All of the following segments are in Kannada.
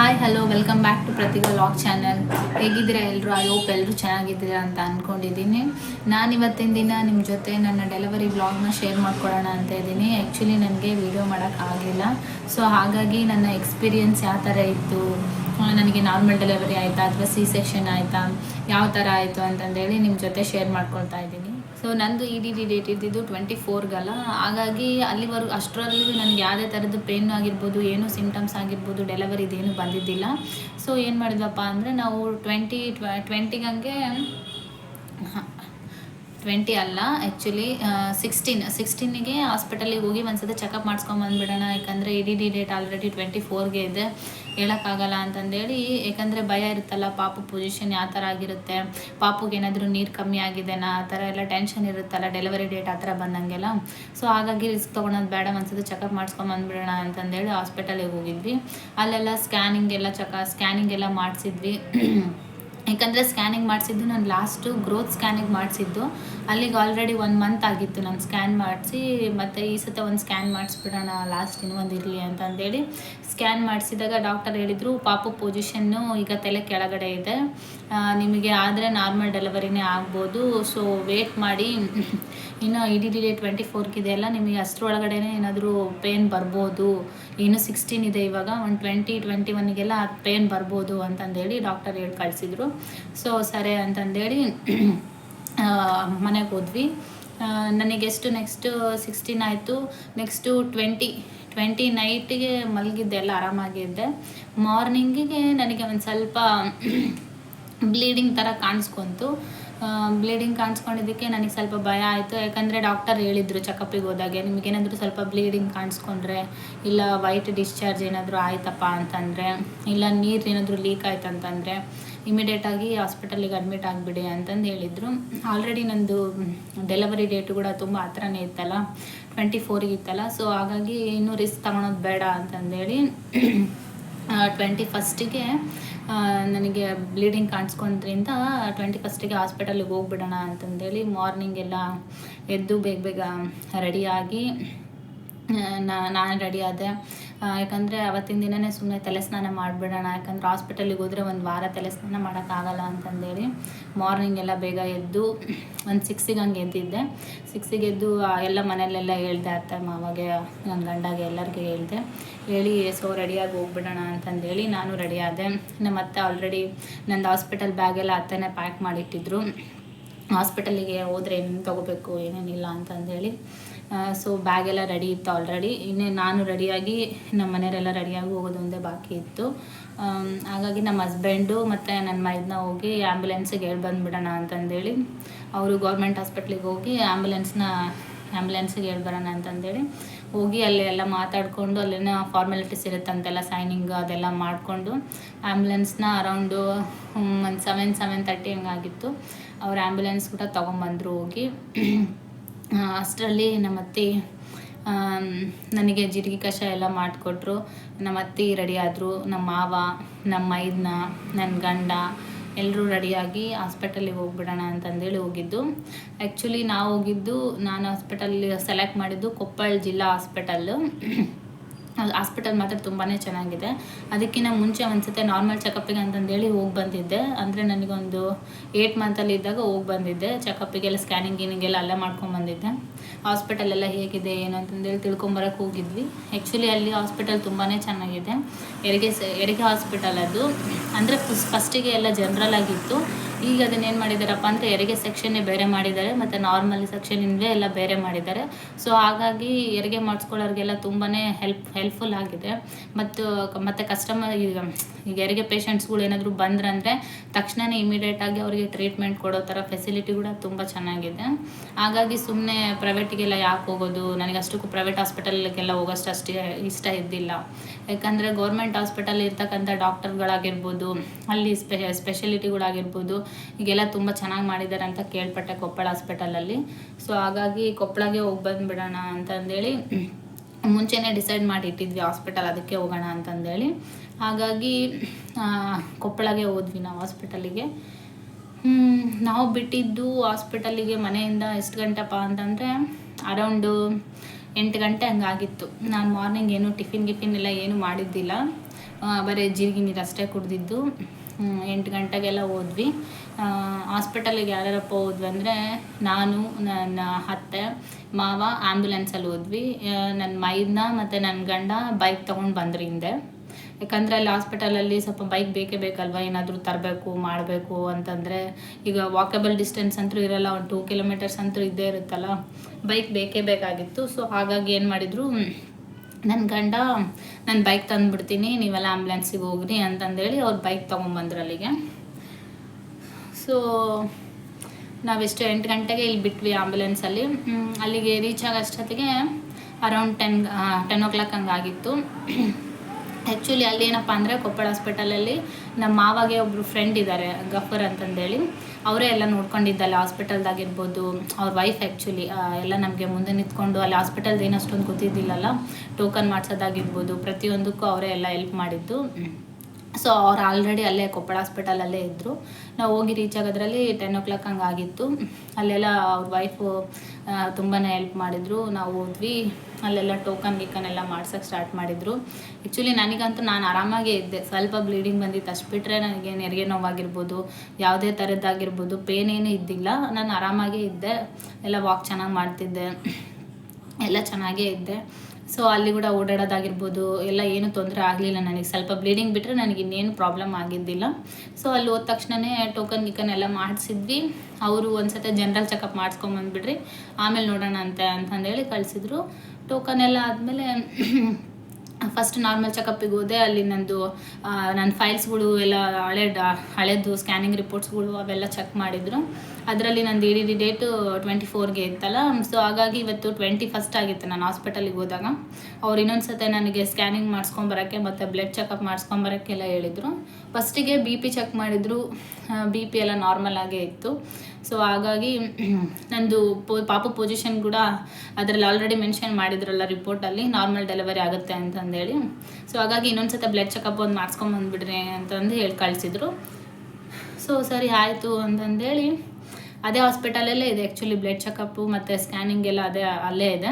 Hi hello welcome back to Pratibha log channel ಹೇಗಿದ್ದೀರಾ ಎಲ್ಲರೂ ಐ ಹೋಪ್ ಎಲ್ಲರೂ ಚೆನ್ನಾಗಿದ್ದೀರಾ ಅಂತ ಅಂದ್ಕೊಂಡಿದ್ದೀನಿ ನಾನು ಇವತ್ತಿನ ದಿನ ನಿಮ್ಮ ಜೊತೆ ನನ್ನ ಡೆಲಿವರಿ ಬ್ಲಾಗ್ನ ಶೇರ್ ಮಾಡ್ಕೊಳ್ಳೋಣ ಅಂತ ಇದ್ದೀನಿ. ಆ್ಯಕ್ಚುಲಿ ನನಗೆ ವೀಡಿಯೋ ಮಾಡೋಕ್ಕಾಗಲಿಲ್ಲ ಸೊ ಹಾಗಾಗಿ ನನ್ನ ಎಕ್ಸ್ಪೀರಿಯನ್ಸ್ ಯಾವ ಥರ ಇತ್ತು? ನನಗೆ ನಾರ್ಮಲ್ ಡೆಲಿವರಿ ಆಯಿತಾ ಅಥವಾ ಸಿ ಸೆಕ್ಷನ್ ಆಯಿತಾ? ಯಾವ ಥರ ಆಯಿತು ಅಂತಂದೇಳಿ ನಿಮ್ಮ ಜೊತೆ ಶೇರ್ ಮಾಡ್ಕೊಳ್ತಾ ಇದ್ದೀನಿ. ಸೊ ನಂದು ಇ ಡಿ ಡಿ ಡೇಟ್ ಇದ್ದಿದ್ದು ಟ್ವೆಂಟಿ ಫೋರ್ಗಲ್ಲ ಹಾಗಾಗಿ ಅಲ್ಲಿವರೆಗೂ ಅಷ್ಟರಲ್ಲಿ ನನಗೆ ಯಾವುದೇ ಥರದ್ದು ಪೇನ್ ಆಗಿರ್ಬೋದು, ಏನು ಸಿಂಟಮ್ಸ್ ಆಗಿರ್ಬೋದು ಡೆಲಿವರಿ ಇದೇನು ಬಂದಿದ್ದಿಲ್ಲ. ಸೊ ಏನು ಮಾಡಿದ್ವಪ್ಪ ಅಂದರೆ ನಾವು ಟ್ವೆಂಟಿ ಟ್ವ ಟ್ವೆಂಟಿಗಂಗೆ ಟ್ವೆಂಟಿ ಅಲ್ಲ ಆ್ಯಕ್ಚುಲಿ ಸಿಕ್ಸ್ಟೀನ್ ಸಿಕ್ಸ್ಟೀನಿಗೆ ಹಾಸ್ಪಿಟಲಿಗೆ ಹೋಗಿ ಒಂದ್ಸತಿ ಚೆಕಪ್ ಮಾಡಿಸ್ಕೊಂಬಂದ್ಬಿಡೋಣ ಯಾಕಂದರೆ E D date already twenty ಫೋರ್ಗೆ ಇದೆ. ಹೇಳೋಕ್ಕಾಗಲ್ಲ ಅಂತಂದೇಳಿ, ಯಾಕಂದರೆ ಭಯ ಇರುತ್ತಲ್ಲ, ಪಾಪು ಪೊಸಿಷನ್ ಯಾವ ಥರ ಆಗಿರುತ್ತೆ, ಪಾಪುಗೆ ಏನಾದರೂ ನೀರು ಕಮ್ಮಿ ಆಗಿದೆನಾ, ಆ ಥರ ಎಲ್ಲ ಟೆನ್ಷನ್ ಇರುತ್ತಲ್ಲ ಡೆಲಿವರಿ ಡೇಟ್ ಆ ಥರ ಬಂದಂಗೆಲ್ಲ. ಸೊ ಹಾಗಾಗಿ ರಿಸ್ಕ್ ತೊಗೊಳೋದು ಬೇಡ, ಒಂದ್ಸತಿ ಚೆಕಪ್ ಮಾಡ್ಸ್ಕೊಂಬಂದ್ಬಿಡೋಣ ಅಂತಂದೇಳಿ ಹಾಸ್ಪಿಟಲಿಗೆ ಹೋಗಿದ್ವಿ. ಅಲ್ಲೆಲ್ಲ ಸ್ಕ್ಯಾನಿಂಗ್ ಎಲ್ಲ ಚೆಕ ಸ್ಕ್ಯಾನಿಂಗ್ ಎಲ್ಲ ಮಾಡಿಸಿದ್ವಿ. ಯಾಕಂದರೆ ಸ್ಕ್ಯಾನಿಂಗ್ ಮಾಡಿಸಿದ್ದು, ನಾನು ಲಾಸ್ಟು ಗ್ರೋತ್ ಸ್ಕ್ಯಾನಿಂಗ್ ಮಾಡಿಸಿದ್ದು. ಅಲ್ಲಿಗೆ ಆಲ್ರೆಡಿ ಒಂದು ಮಂತ್ ಆಗಿತ್ತು ನಾನು ಸ್ಕ್ಯಾನ್ ಮಾಡಿಸಿ, ಮತ್ತು ಈ ಸತಿ ಒಂದು ಸ್ಕ್ಯಾನ್ ಮಾಡಿಸ್ಬಿಡೋಣ ಲಾಸ್ಟ್ ಇನ್ನೊಂದು ಇರಲಿ ಅಂತ ಸ್ಕ್ಯಾನ್ ಮಾಡಿಸಿದಾಗ ಡಾಕ್ಟರ್ ಹೇಳಿದರು, ಪಾಪ ಪೊಸಿಷನ್ನು ಈಗ ತಲೆ ಕೆಳಗಡೆ ಇದೆ. ನಿಮಗೆ ಆದರೆ ನಾರ್ಮಲ್ ಡೆಲಿವರಿನೇ ಆಗ್ಬೋದು. ಸೊ ವೇಟ್ ಮಾಡಿ. ಇನ್ನು ಇ ಡಿ ಟ್ವೆಂಟಿ ಫೋರ್ಗಿದೆ ನಿಮಗೆ ಅಷ್ಟರೊಳಗಡೆ ಏನಾದರೂ ಪೇನ್ ಬರ್ಬೋದು. ಇನ್ನು ಸಿಕ್ಸ್ಟೀನ್ ಇದೆ ಇವಾಗ, ಒಂದು ಟ್ವೆಂಟಿ ಟ್ವೆಂಟಿ ಒನ್ಗೆಲ್ಲ ಪೇನ್ ಬರ್ಬೋದು ಅಂತಂದೇಳಿ ಡಾಕ್ಟರ್ ಹೇಳಿ ಕಳಿಸಿದ್ರು. ಸೊ ಸರಿ ಅಂತಂದೇಳಿ ಮನೆಗೆ ಹೋದ್ವಿ. ನನಗೆಷ್ಟು ನೆಕ್ಸ್ಟು ಸಿಕ್ಸ್ಟೀನ್ ಆಯಿತು. ನೆಕ್ಸ್ಟು ಟ್ವೆಂಟಿ ಟ್ವೆಂಟಿ ನೈಟಿಗೆ ಮಲಗಿದ್ದೆ, ಎಲ್ಲ ಆರಾಮಾಗಿದ್ದೆ ಮಾರ್ನಿಂಗಿಗೆ ನನಗೆ ಒಂದು ಸ್ವಲ್ಪ ಬ್ಲೀಡಿಂಗ್ ಥರ ಕಾಣಿಸ್ಕೊಂತು. ಬ್ಲೀಡಿಂಗ್ ಕಾಣಿಸ್ಕೊಂಡಿದ್ದಕ್ಕೆ ನನಗೆ ಸ್ವಲ್ಪ ಭಯ ಆಯಿತು. ಯಾಕಂದರೆ ಡಾಕ್ಟರ್ ಹೇಳಿದರು ಚೆಕಪ್ಪಿಗೆ ಹೋದಾಗೆ, ನಿಮಗೇನಾದರೂ ಸ್ವಲ್ಪ ಬ್ಲೀಡಿಂಗ್ ಕಾಣಿಸ್ಕೊಂಡ್ರೆ, ಇಲ್ಲ ವೈಟ್ ಡಿಸ್ಚಾರ್ಜ್ ಏನಾದರೂ ಆಯ್ತಪ್ಪ ಅಂತಂದರೆ, ಇಲ್ಲ ನೀರು ಏನಾದರೂ ಲೀಕ್ ಆಯ್ತು ಅಂತಂದರೆ ಇಮಿಡಿಯೇಟಾಗಿ ಹಾಸ್ಪಿಟಲಿಗೆ ಅಡ್ಮಿಟ್ ಆಗಿಬಿಡಿ ಅಂತಂದು ಹೇಳಿದರು. ಆಲ್ರೆಡಿ ನಂದು ಡೆಲಿವರಿ ಡೇಟು ಕೂಡ ತುಂಬ ಹತ್ರನೇ ಇತ್ತಲ್ಲ ಟ್ವೆಂಟಿ ಫೋರಿಗೆ ಇತ್ತಲ್ಲ. ಸೊ ಹಾಗಾಗಿ ಇನ್ನೂ ರಿಸ್ಕ್ ತಗೊಳೋದು ಬೇಡ ಅಂತಂದೇಳಿ ಟ್ವೆಂಟಿ ಫಸ್ಟಿಗೆ ನನಗೆ ಬ್ಲೀಡಿಂಗ್ ಕಾಣಿಸ್ಕೊಂಡ್ರಿಂದ ಟ್ವೆಂಟಿ ಫಸ್ಟಿಗೆ ಹಾಸ್ಪಿಟಲಿಗೆ ಹೋಗ್ಬಿಡೋಣ ಅಂತಂದೇಳಿ ಮಾರ್ನಿಂಗ್ ಎಲ್ಲ ಎದ್ದು ಬೇಗ ಬೇಗ ರೆಡಿಯಾಗಿ ನಾನು ರೆಡಿ ಆದೆ. ಯಾಕಂದರೆ ಅವತ್ತಿನ ದಿನವೇ ಸುಮ್ಮನೆ ತಲೆ ಸ್ನಾನ ಮಾಡಿಬಿಡೋಣ. ಯಾಕಂದರೆ ಹಾಸ್ಪಿಟಲಿಗೆ ಹೋದರೆ ಒಂದು ವಾರ ತಲೆ ಸ್ನಾನ ಮಾಡೋಕ್ಕಾಗಲ್ಲ ಅಂತಂದೇಳಿ ಮಾರ್ನಿಂಗ್ ಎಲ್ಲ ಬೇಗ ಎದ್ದು ಒಂದು ಸಿಕ್ಸಿಗೆ ಹಂಗೆ ಎದ್ದಿದ್ದೆ. ಸಿಕ್ಸಿಗೆ ಎದ್ದು ಎಲ್ಲ ಮನೆಯಲ್ಲೆಲ್ಲ ಹೇಳ್ದೆ ಅತ್ತೆ, ಮಾವಾಗೆ ನನ್ನ ಗಂಡಗೆ ಎಲ್ಲರಿಗೆ ಹೇಳ್ದೆ. ಹೇಳಿ ಸೊ ರೆಡಿಯಾಗಿ ಹೋಗ್ಬಿಡೋಣ ಅಂತಂದೇಳಿ ನಾನು ರೆಡಿ ಆದೆ. ನಮ್ಮ ಅತ್ತೆ ಆಲ್ರೆಡಿ ನಂದು ಹಾಸ್ಪಿಟಲ್ ಬ್ಯಾಗೆಲ್ಲ ಅತ್ತೆನೇ ಪ್ಯಾಕ್ ಮಾಡಿಟ್ಟಿದ್ರು. ಹಾಸ್ಪಿಟಲಿಗೆ ಹೋದರೆ ಏನು ತೊಗೋಬೇಕು, ಏನೇನಿಲ್ಲ ಅಂತಂದೇಳಿ ಸೊ ಬ್ಯಾಗೆಲ್ಲ ರೆಡಿ ಇತ್ತು ಆಲ್ರೆಡಿ ಇನ್ನೇ ನಾನು ರೆಡಿಯಾಗಿ ನಮ್ಮ ಮನೆಯವರೆಲ್ಲ ರೆಡಿಯಾಗಿ ಹೋಗೋದು ಒಂದೇ ಬಾಕಿ ಇತ್ತು. ಹಾಗಾಗಿ ನಮ್ಮ ಹಸ್ಬೆಂಡು ಮತ್ತು ನನ್ನ ಮೈದನ್ನ ಹೋಗಿ ಆ್ಯಂಬುಲೆನ್ಸಿಗೆ ಹೇಳಿ ಬಂದುಬಿಡೋಣ ಅಂತಂದೇಳಿ. ಅವರು ಗೌರ್ಮೆಂಟ್ ಹಾಸ್ಪಿಟ್ಲಿಗೆ ಹೋಗಿ ಆ್ಯಂಬುಲೆನ್ಸ್ನ ಆ್ಯಂಬುಲೆನ್ಸಿಗೆ ಹೇಳಿ ಬರೋಣ ಅಂತಂದೇಳಿ. ಹೋಗಿ ಅಲ್ಲಿ ಎಲ್ಲ ಮಾತಾಡಿಕೊಂಡು ಅಲ್ಲಿನ ಫಾರ್ಮಾಲಿಟೀಸ್ ಇರುತ್ತಂತೆಲ್ಲ ಸೈನಿಂಗ್ ಅದೆಲ್ಲ ಮಾಡಿಕೊಂಡು ಆ್ಯಂಬುಲೆನ್ಸ್ನ ಅರೌಂಡು ಒಂದು ಸೆವೆನ್ ಸೆವೆನ್ ತರ್ಟಿ ಹಂಗಾಗಿತ್ತು. ಅವ್ರು ಆ್ಯಂಬುಲೆನ್ಸ್ ಕೂಡ ತೊಗೊಂಬಂದರು ಹೋಗಿ. ಅಷ್ಟರಲ್ಲಿ ನಮ್ಮ ಅತ್ತೆ ನನಗೆ ಜೀರಿಗೆ ಕಷಾಯ ಎಲ್ಲ ಮಾಡಿಕೊಟ್ರು. ನಮ್ಮ ಅತ್ತೆ ರೆಡಿ ನಮ್ಮ ಮಾವ, ನಮ್ಮ ಮೈದ್ನ ನನ್ನ ಗಂಡ ಎಲ್ಲರೂ ರೆಡಿಯಾಗಿ ಹಾಸ್ಪಿಟಲಿಗೆ ಹೋಗ್ಬಿಡೋಣ ಅಂತಂದೇಳಿ ಹೋಗಿದ್ದು. ಆ್ಯಕ್ಚುಲಿ ನಾವು ಹೋಗಿದ್ದು, ನಾನು ಹಾಸ್ಪಿಟಲ್ ಸೆಲೆಕ್ಟ್ ಮಾಡಿದ್ದು ಕೊಪ್ಪಳ ಜಿಲ್ಲಾ ಹಾಸ್ಪಿಟಲ್ಲು. ಹಾಸ್ಪಿಟಲ್ ಮಾತ್ರ ತುಂಬಾ ಚೆನ್ನಾಗಿದೆ. ಅದಕ್ಕಿಂತ ಮುಂಚೆ ಒಂದ್ಸತಿ ನಾರ್ಮಲ್ ಚೆಕಪ್ಪಿಗೆ ಅಂತಂದೇಳಿ ಹೋಗಿ ಬಂದಿದ್ದೆ. ಅಂದರೆ ನನಗೊಂದು ಏಯ್ಟ್ ಮಂತಲ್ಲಿ ಇದ್ದಾಗ ಹೋಗಿ ಬಂದಿದ್ದೆ. ಚೆಕಪ್ಪಿಗೆಲ್ಲ ಸ್ಕ್ಯಾನಿಂಗ್ ಗೀನಿಂಗೆಲ್ಲ ಅಲ್ಲೇ ಮಾಡ್ಕೊಂಡು ಬಂದಿದ್ದೆ. ಹಾಸ್ಪಿಟಲ್ ಎಲ್ಲ ಹೇಗಿದೆ, ಏನು ಅಂತಂದೇಳಿ ತಿಳ್ಕೊಂಬರಕ್ಕೆ ಹೋಗಿದ್ವಿ. ಆ್ಯಕ್ಚುಲಿ ಅಲ್ಲಿ ಹಾಸ್ಪಿಟಲ್ ತುಂಬಾ ಚೆನ್ನಾಗಿದೆ. ಹೆರಿಗೆ ಹೆರಿಗೆ ಹಾಸ್ಪಿಟಲ್ ಅದು. ಅಂದರೆ ಫಸ್ಟಿಗೆ ಎಲ್ಲ ಜನರಲ್ ಆಗಿತ್ತು. ಈಗ ಅದನ್ನೇನು ಮಾಡಿದಾರಪ್ಪ ಅಂದರೆ ಹೆರಿಗೆ ಸೆಕ್ಷನ್ನೇ ಬೇರೆ ಮಾಡಿದ್ದಾರೆ ಮತ್ತು ನಾರ್ಮಲ್ ಸೆಕ್ಷನಿಂದಲೇ ಎಲ್ಲ ಬೇರೆ ಮಾಡಿದ್ದಾರೆ ಸೊ ಹಾಗಾಗಿ ಹೆರಿಗೆ ಮಾಡಿಸ್ಕೊಳ್ಳೋರಿಗೆಲ್ಲ ತುಂಬಾ ಹೆಲ್ಪ್ ಹೆಲ್ಪ್ಫುಲ್ ಆಗಿದೆ. ಮತ್ತು ಮತ್ತು ಕಸ್ಟಮರ್ ಈಗ ಈಗ ಎರಿಗೆ ಪೇಷಂಟ್ಸ್ಗಳು ಏನಾದರೂ ಬಂದ್ರಂದರೆ ತಕ್ಷಣವೇ ಇಮಿಡಿಯೇಟಾಗಿ ಅವರಿಗೆ ಟ್ರೀಟ್ಮೆಂಟ್ ಕೊಡೋ ಥರ ಫೆಸಿಲಿಟಿ ಕೂಡ ತುಂಬ ಚೆನ್ನಾಗಿದೆ. ಹಾಗಾಗಿ ಸುಮ್ಮನೆ ಪ್ರೈವೇಟಿಗೆಲ್ಲ ಯಾಕೆ ಹೋಗೋದು? ನನಗೆ ಅಷ್ಟಕ್ಕೂ ಪ್ರೈವೇಟ್ ಹಾಸ್ಪಿಟಲ್ಗೆಲ್ಲ ಹೋಗೋಷ್ಟು ಅಷ್ಟೇ, ಇಷ್ಟ ಇದ್ದಿಲ್ಲ. ಯಾಕಂದರೆ ಗೌರ್ಮೆಂಟ್ ಹಾಸ್ಪಿಟಲ್ ಇರ್ತಕ್ಕಂಥ ಡಾಕ್ಟರ್ಗಳಾಗಿರ್ಬೋದು ಅಲ್ಲಿ ಸ್ಪೆ ಸ್ಪೆಷಲಿಟಿಗಳಾಗಿರ್ಬೋದು ಈಗೆಲ್ಲ ತುಂಬ ಚೆನ್ನಾಗಿ ಮಾಡಿದ್ದಾರೆ ಅಂತ ಕೇಳ್ಪಟ್ಟೆ ಕೊಪ್ಪಳ ಹಾಸ್ಪಿಟಲಲ್ಲಿ. ಸೊ ಹಾಗಾಗಿ ಕೊಪ್ಪಳಗೆ ಹೋಗಿ ಬಂದುಬಿಡೋಣ ಅಂತಂದೇಳಿ ಮುಂಚೆನೇ ಡಿಸೈಡ್ ಮಾಡಿ ಇಟ್ಟಿದ್ವಿ ಹಾಸ್ಪಿಟಲ್ ಅದಕ್ಕೆ ಹೋಗೋಣ ಅಂತಂದೇಳಿ. ಹಾಗಾಗಿ ಕೊಪ್ಪಳಗೆ ಹೋದ್ವಿ ನಾವು ಹಾಸ್ಪಿಟಲಿಗೆ. ನಾವು ಬಿಟ್ಟಿದ್ದು ಹಾಸ್ಪಿಟಲಿಗೆ ಮನೆಯಿಂದ ಎಷ್ಟು ಗಂಟೆಪ್ಪ ಅಂತಂದರೆ ಅರೌಂಡು ಎಂಟು ಗಂಟೆ ಹಂಗಾಗಿತ್ತು. ನಾನು ಮಾರ್ನಿಂಗ್ ಏನು ಟಿಫಿನ್ ಗಿಫಿನ್ ಎಲ್ಲ ಏನು ಮಾಡಿದ್ದಿಲ್ಲ. ಬರೀ ಜೀರಿಗೆ ನೀರು ಅಷ್ಟೇ ಕುಡ್ದಿದ್ದು. ಎಂಟು ಗಂಟೆಗೆಲ್ಲ ಹೋದ್ವಿ. ಹಾಸ್ಪಿಟಲಿಗೆ ಯಾರ್ಯಾರಪ್ಪ ಹೋದ್ವಿ ಅಂದರೆ ನಾನು, ನನ್ನ ಅತ್ತೆ, ಮಾವ ಆ್ಯಂಬುಲೆನ್ಸಲ್ಲಿ ಹೋದ್ವಿ. ನನ್ನ ಮೈದನ ಮತ್ತು ನನ್ನ ಗಂಡ ಬೈಕ್ ತೊಗೊಂಡು ಬಂದ್ರಿ ಹಿಂದೆ. ಯಾಕಂದರೆ ಅಲ್ಲಿ ಹಾಸ್ಪಿಟಲಲ್ಲಿ ಸ್ವಲ್ಪ ಬೈಕ್ ಬೇಕೇ ಬೇಕಲ್ವ? ಏನಾದರೂ ತರಬೇಕು, ಮಾಡಬೇಕು ಅಂತಂದರೆ ಈಗ ವಾಕಬಲ್ ಡಿಸ್ಟೆನ್ಸ್ ಅಂತೂ ಇರಲ್ಲ, ಒಂದು ಟೂ ಕಿಲೋಮೀಟರ್ಸ್ ಅಂತೂ ಇದ್ದೇ ಇರುತ್ತಲ್ಲ ಬೈಕ್ ಬೇಕೇ ಬೇಕಾಗಿತ್ತು. ಸೊ ಹಾಗಾಗಿ ಏನು ಮಾಡಿದರು ನನ್ನ ಗಂಡ, ನಾನು ಬೈಕ್ ತಂದುಬಿಡ್ತೀನಿ, ನೀವೆಲ್ಲ ಆ್ಯಂಬುಲೆನ್ಸಿಗೆ ಹೋಗ್ರಿ ಅಂತಂದೇಳಿ ಅವ್ರು ಬೈಕ್ ತೊಗೊಂಬಂದ್ರು ಅಲ್ಲಿಗೆ. ಸೊ ನಾವೆಷ್ಟು ಎಂಟು ಗಂಟೆಗೆ ಇಲ್ಲಿ ಬಿಟ್ವಿ ಆ್ಯಂಬುಲೆನ್ಸಲ್ಲಿ ಅಲ್ಲಿಗೆ ರೀಚ್ ಆಗೋ ಅಷ್ಟೊತ್ತಿಗೆ around ten ten o'clock ಹಂಗಾಗಿತ್ತು ಆ್ಯಕ್ಚುಲಿ ಅಲ್ಲಿ ಏನಪ್ಪ ಅಂದರೆ ಕೊಪ್ಪಳ ಹಾಸ್ಪಿಟಲಲ್ಲಿ ನಮ್ಮ ಮಾವಾಗೆ ಒಬ್ಬರು ಫ್ರೆಂಡ್ ಇದ್ದಾರೆ ಗಫರ್ ಅಂತಂದೇಳಿ. ಅವರೇ ಎಲ್ಲ ನೋಡ್ಕೊಂಡಿದ್ದಲ್ಲ ಹಾಸ್ಪಿಟಲ್ದಾಗಿರ್ಬೋದು ಅವ್ರ ವೈಫ್ ಆ್ಯಕ್ಚುಲಿ ಎಲ್ಲ ನಮಗೆ ಮುಂದೆ ನಿಂತ್ಕೊಂಡು ಅಲ್ಲಿ ಹಾಸ್ಪಿಟಲ್ದು ಏನಷ್ಟೊಂದು ಗೊತ್ತಿದ್ದಿಲ್ಲಲ್ಲ. ಟೋಕನ್ ಮಾಡಿಸೋದಾಗಿರ್ಬೋದು, ಪ್ರತಿಯೊಂದಕ್ಕೂ ಅವರೇ ಎಲ್ಲ ಹೆಲ್ಪ್ ಮಾಡಿದ್ದು. ಸೊ ಅವ್ರು ಆಲ್ರೆಡಿ ಅಲ್ಲೇ ಕೊಪ್ಪಳ ಹಾಸ್ಪಿಟಲಲ್ಲೇ ಇದ್ದರು ನಾವು ಹೋಗಿ ರೀಚ್ ಆಗೋದ್ರಲ್ಲಿ ಟೆನ್ ಓ ಕ್ಲಾಕ್ ಹಂಗೆ ಆಗಿತ್ತು. ಅಲ್ಲೆಲ್ಲ ಅವ್ರ ವೈಫು ತುಂಬಾ ಹೆಲ್ಪ್ ಮಾಡಿದರು. ನಾವು ಹೋದ್ವಿ. ಅಲ್ಲೆಲ್ಲ ಟೋಕನ್ ಗೀಕನ್ ಎಲ್ಲ ಮಾಡ್ಸೋಕ್ಕೆ ಸ್ಟಾರ್ಟ್ ಮಾಡಿದರು. ಆ್ಯಕ್ಚುಲಿ ನನಗಂತೂ ನಾನು ಆರಾಮಾಗೇ ಇದ್ದೆ. ಸ್ವಲ್ಪ ಬ್ಲೀಡಿಂಗ್ ಬಂದಿತ್ತು. ಅಷ್ಟು ಬಿಟ್ಟರೆ ನನಗೆ ನೆರಿಗೆ ನೋವಾಗಿರ್ಬೋದು. ಯಾವುದೇ ಥರದ್ದಾಗಿರ್ಬೋದು ಪೇನ್ ಏನೂ ಇದ್ದಿಲ್ಲ. ನಾನು ಆರಾಮಾಗೇ ಇದ್ದೆ. ಎಲ್ಲ ವಾಕ್ ಚೆನ್ನಾಗಿ ಮಾಡ್ತಿದ್ದೆ. ಎಲ್ಲ ಚೆನ್ನಾಗೇ ಇದ್ದೆ. ಸೊ ಅಲ್ಲಿ ಕೂಡ ಓಡಾಡೋದಾಗಿರ್ಬೋದು, ಎಲ್ಲ ಏನು ತೊಂದರೆ ಆಗಲಿಲ್ಲ ನನಗೆ. ಸ್ವಲ್ಪ ಬ್ಲೀಡಿಂಗ್ ಬಿಟ್ಟರೆ ನನಗೆ ಇನ್ನೇನು ಪ್ರಾಬ್ಲಮ್ ಆಗಿದ್ದಿಲ್ಲ. ಸೊ ಅಲ್ಲಿ ಹೋದ ತಕ್ಷಣವೇ ಟೋಕನ್ ಗಿಕನ್ ಎಲ್ಲ ಮಾಡಿಸಿದ್ವಿ. ಅವರು ಒಂದ್ಸತಿ ಜನರಲ್ ಚೆಕಪ್ ಮಾಡಿಸ್ಕೊಂಬಂದ್ಬಿಡ್ರಿ ಆಮೇಲೆ ನೋಡೋಣ ಅಂತ, ಅಂತಂದೇಳಿ ಕಳಿಸಿದ್ರು. ಟೋಕನ್ ಎಲ್ಲ ಆದಮೇಲೆ ಫಸ್ಟ್ ನಾರ್ಮಲ್ ಚೆಕಪ್ಪಿಗೆ ಹೋದೆ, ಅಲ್ಲಿ ನಂದು ನನ್ನ ಫೈಲ್ಸ್ಗಳು ಎಲ್ಲ ಹಳೆ ಹಳೆದು ಸ್ಕ್ಯಾನಿಂಗ್ ರಿಪೋರ್ಟ್ಸ್ಗಳು ಅವೆಲ್ಲ ಚೆಕ್ ಮಾಡಿದರು. ಅದರಲ್ಲಿ ನಂದು ಇಡೀ ಡೇಟು ಟ್ವೆಂಟಿ ಫೋರ್ಗೆ ಇತ್ತಲ್ಲ ಸೊ ಹಾಗಾಗಿ ಇವತ್ತು ಟ್ವೆಂಟಿ ಫಸ್ಟ್ ಆಗಿತ್ತು ನಾನು ಹಾಸ್ಪಿಟಲಿಗೆ ಹೋದಾಗ. ಅವ್ರು ಇನ್ನೊಂದು ಸತಿ ನನಗೆ ಸ್ಕ್ಯಾನಿಂಗ್ ಮಾಡಿಸ್ಕೊಂಬರೋಕ್ಕೆ ಮತ್ತು ಬ್ಲಡ್ ಚೆಕಪ್ ಮಾಡಿಸ್ಕೊಂಬರೋಕ್ಕೆಲ್ಲ ಹೇಳಿದರು. ಫಸ್ಟಿಗೆ ಬಿ ಪಿ ಚೆಕ್ ಮಾಡಿದರು. ಬಿ ಪಿ ಎಲ್ಲ ನಾರ್ಮಲ್ ಆಗೇ ಇತ್ತು. ಸೊ ಹಾಗಾಗಿ, ನಂದು ಪೋ, ಪಾಪು ಪೊಸಿಷನ್ ಕೂಡ ಅದರಲ್ಲಿ ಆಲ್ರೆಡಿ ಮೆನ್ಷನ್ ಮಾಡಿದ್ರಲ್ಲ ರಿಪೋರ್ಟಲ್ಲಿ ನಾರ್ಮಲ್ ಡೆಲಿವರಿ ಆಗುತ್ತೆ ಅಂತಂದೇಳಿ ಸೊ ಹಾಗಾಗಿ ಇನ್ನೊಂದು ಸತಿ ಬ್ಲಡ್ ಚೆಕಪ್ ಒಂದು ಮಾಡಿಸ್ಕೊಂಬಂದ್ಬಿಡ್ರಿ ಅಂತಂದು ಹೇಳಿ, ಕಳಿಸಿದ್ರು. ಸೊ ಸರಿ ಆಯಿತು ಅಂತಂದೇಳಿ, ಅದೇ ಹಾಸ್ಪಿಟಲಲ್ಲೇ ಇದೆ ಆ್ಯಕ್ಚುಲಿ ಬ್ಲಡ್ ಚೆಕಪ್ಪು ಮತ್ತು ಸ್ಕ್ಯಾನಿಂಗ್ ಎಲ್ಲ ಅದೇ, ಅಲ್ಲೇ ಇದೆ.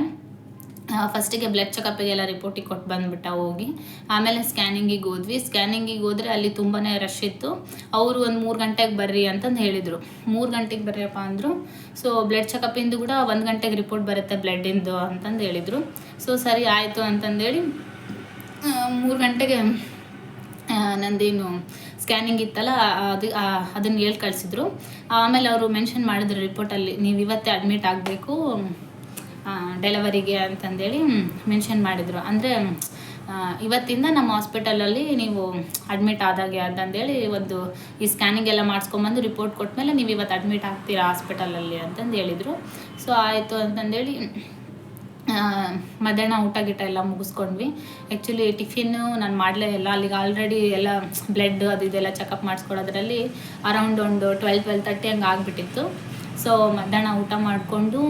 ಫಸ್ಟಿಗೆ ಬ್ಲಡ್ ಚೆಕಪ್ಪಿಗೆಲ್ಲ ರಿಪೋರ್ಟಿಗೆ ಕೊಟ್ಟು ಬಂದುಬಿಟ್ಟ ಹೋಗಿ. ಆಮೇಲೆ ಸ್ಕ್ಯಾನಿಂಗಿಗೆ ಹೋದ್ವಿ. ಸ್ಕ್ಯಾನಿಂಗಿಗೆ ಹೋದರೆ ಅಲ್ಲಿ ತುಂಬಾ ರಶ್ ಇತ್ತು. ಅವರು ಒಂದು ಮೂರು ಗಂಟೆಗೆ ಬರ್ರಿ ಅಂತಂದು ಹೇಳಿದರು. ಮೂರು ಗಂಟೆಗೆ ಬರ್ರಿಯಪ್ಪ ಅಂದರು. ಸೊ ಬ್ಲಡ್ ಚೆಕಪ್ಪಿಂದು ಕೂಡ ಒಂದು ಗಂಟೆಗೆ ರಿಪೋರ್ಟ್ ಬರುತ್ತೆ ಬ್ಲಡ್ಡಿಂದು ಅಂತಂದು ಹೇಳಿದರು. ಸೊ ಸರಿ ಆಯಿತು ಅಂತಂದೇಳಿ ಮೂರು ಗಂಟೆಗೆ ನಂದೇನು ಸ್ಕ್ಯಾನಿಂಗ್ ಇತ್ತಲ್ಲ, ಅದು ಅದನ್ನು ಹೇಳಿ ಕಳಿಸಿದ್ರು. ಆಮೇಲೆ ಅವರು ಮೆನ್ಷನ್ ಮಾಡಿದ್ರು ರಿಪೋರ್ಟಲ್ಲಿ ನೀವು ಇವತ್ತೇ ಅಡ್ಮಿಟ್ ಆಗಬೇಕು. ಡೆಲಿವರಿಗೆ ಅಂತಂದೇಳಿ ಮೆನ್ಷನ್ ಮಾಡಿದರು. ಅಂದರೆ ಇವತ್ತಿಂದ ನಮ್ಮ ಹಾಸ್ಪಿಟಲಲ್ಲಿ ನೀವು ಅಡ್ಮಿಟ್ ಆದಾಗೆ ಅಂತಂದೇಳಿ ಒಂದು ಈ ಸ್ಕ್ಯಾನಿಂಗ್ ಎಲ್ಲ ಮಾಡಿಸ್ಕೊಂಬಂದು ರಿಪೋರ್ಟ್ ಕೊಟ್ಮೇಲೆ ನೀವು ಇವತ್ತು ಅಡ್ಮಿಟ್ ಆಗ್ತೀರಾ ಹಾಸ್ಪಿಟಲಲ್ಲಿ ಅಂತಂದು ಹೇಳಿದರು. ಸೊ ಆಯಿತು ಅಂತಂದೇಳಿ ಮಧ್ಯಾಹ್ನ ಊಟ ಗೀಟ ಎಲ್ಲ ಮುಗಿಸ್ಕೊಂಡ್ವಿ. ಆ್ಯಕ್ಚುಲಿ ಟಿಫಿನ್ನು ನಾನು ಮಾಡಲೇ ಇಲ್ಲ. ಅಲ್ಲಿಗೆ ಆಲ್ರೆಡಿ ಎಲ್ಲ ಬ್ಲಡ್ ಅದು ಇದೆಲ್ಲ ಚೆಕಪ್ ಮಾಡಿಸ್ಕೊಳ್ಳೋದ್ರಲ್ಲಿ ಅರೌಂಡ್ ಒಂದು ಟ್ವೆಲ್ ಟ್ವೆಲ್ ತರ್ಟಿ ಹಂಗೆ ಆಗಿಬಿಟ್ಟಿತ್ತು. ಸೊ ಮಧ್ಯಾಹ್ನ ಊಟ ಮಾಡಿಕೊಂಡು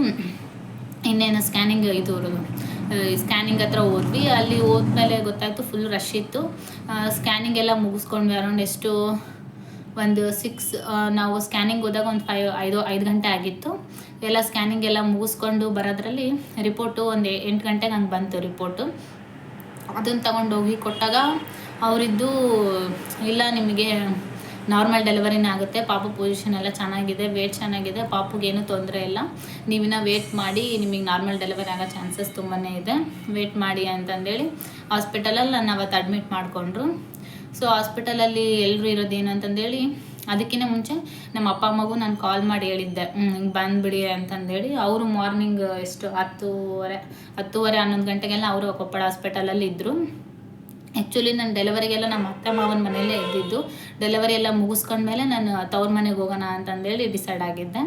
ಇನ್ನೇನು ಸ್ಕ್ಯಾನಿಂಗ್ ಇದು ಸ್ಕ್ಯಾನಿಂಗ್ ಹತ್ರ ಹೋದ್ವಿ. ಅಲ್ಲಿ ಹೋದ್ಮೇಲೆ ಗೊತ್ತಾಯ್ತು ಫುಲ್ ರಶ್ ಇತ್ತು. ಸ್ಕ್ಯಾನಿಂಗ್ ಎಲ್ಲ ಮುಗಿಸ್ಕೊಂಡ್ವಿ ಅರೌಂಡ್ ಎಷ್ಟು, ಒಂದು ಸಿಕ್ಸ್ ನಾವು ಸ್ಕ್ಯಾನಿಂಗ್ ಹೋದಾಗ ಒಂದು ಫೈವ್ ಐದು ಐದು ಗಂಟೆ ಆಗಿತ್ತು. ಎಲ್ಲ ಸ್ಕ್ಯಾನಿಂಗ್ ಎಲ್ಲ ಮುಗಿಸ್ಕೊಂಡು ಬರೋದ್ರಲ್ಲಿ ರಿಪೋರ್ಟು ಒಂದು ಎಂಟು ಗಂಟೆಗೆ ಹಂಗೆ ಬಂತು ರಿಪೋರ್ಟು ಅದನ್ನು ತಗೊಂಡೋಗಿ ಕೊಟ್ಟಾಗ ಅವರಿದ್ದು, ಇಲ್ಲ ನಿಮಗೆ ನಾರ್ಮಲ್ ಡೆಲಿವರಿನೇ ಆಗುತ್ತೆ. ಪಾಪು ಪೊಸಿಷನ್ ಎಲ್ಲ ಚೆನ್ನಾಗಿದೆ. ವೇಟ್ ಚೆನ್ನಾಗಿದೆ. ಪಾಪುಗೇನು ತೊಂದರೆ ಇಲ್ಲ. ನೀವಿನ ವೇಟ್ ಮಾಡಿ, ನಿಮಗೆ ನಾರ್ಮಲ್ ಡೆಲಿವರಿ ಆಗೋ ಚಾನ್ಸಸ್ ತುಂಬಾ ಇದೆ. ವೇಟ್ ಮಾಡಿ ಅಂತಂದೇಳಿ ಹಾಸ್ಪಿಟಲಲ್ಲಿ ನಾನು ಅವತ್ತು ಅಡ್ಮಿಟ್ ಮಾಡಿಕೊಂಡ್ರು. ಸೊ ಹಾಸ್ಪಿಟಲಲ್ಲಿ ಎಲ್ಲರೂ ಇರೋದೇನು ಅಂತಂದೇಳಿ ಅದಕ್ಕಿಂತ ಮುಂಚೆ ನಮ್ಮ ಅಪ್ಪ, ಅಮ್ಮಗೂ ನಾನು ಕಾಲ್ ಮಾಡಿ ಹೇಳಿದ್ದೆ. ಹಿಂಗೆ ಬಂದುಬಿಡಿ ಅಂತಂದೇಳಿ. ಅವರು ಮಾರ್ನಿಂಗ್ ಎಷ್ಟು ಹತ್ತೂವರೆ ಹತ್ತೂವರೆ ಹನ್ನೊಂದು ಗಂಟೆಗೆಲ್ಲ ಅವರು ಕೊಪ್ಪಳ ಹಾಸ್ಪಿಟಲಲ್ಲಿ ಇದ್ದರು ಆ್ಯಕ್ಚುಲಿ ನಾನು ಡೆಲಿವರಿಗೆಲ್ಲ ನಮ್ಮ ಅಕ್ಕ ಮಾವನ ಮನೆಯಲ್ಲೇ ಇದ್ದಿದ್ದು. ಡೆಲಿವರಿ ಎಲ್ಲ ಮುಗಿಸ್ಕೊಂಡ್ಮೇಲೆ ನಾನು ತವ್ರ ಮನೆಗೆ ಹೋಗೋಣ ಅಂತಂದೇಳಿ ಡಿಸೈಡ್ ಆಗಿದ್ದೆ.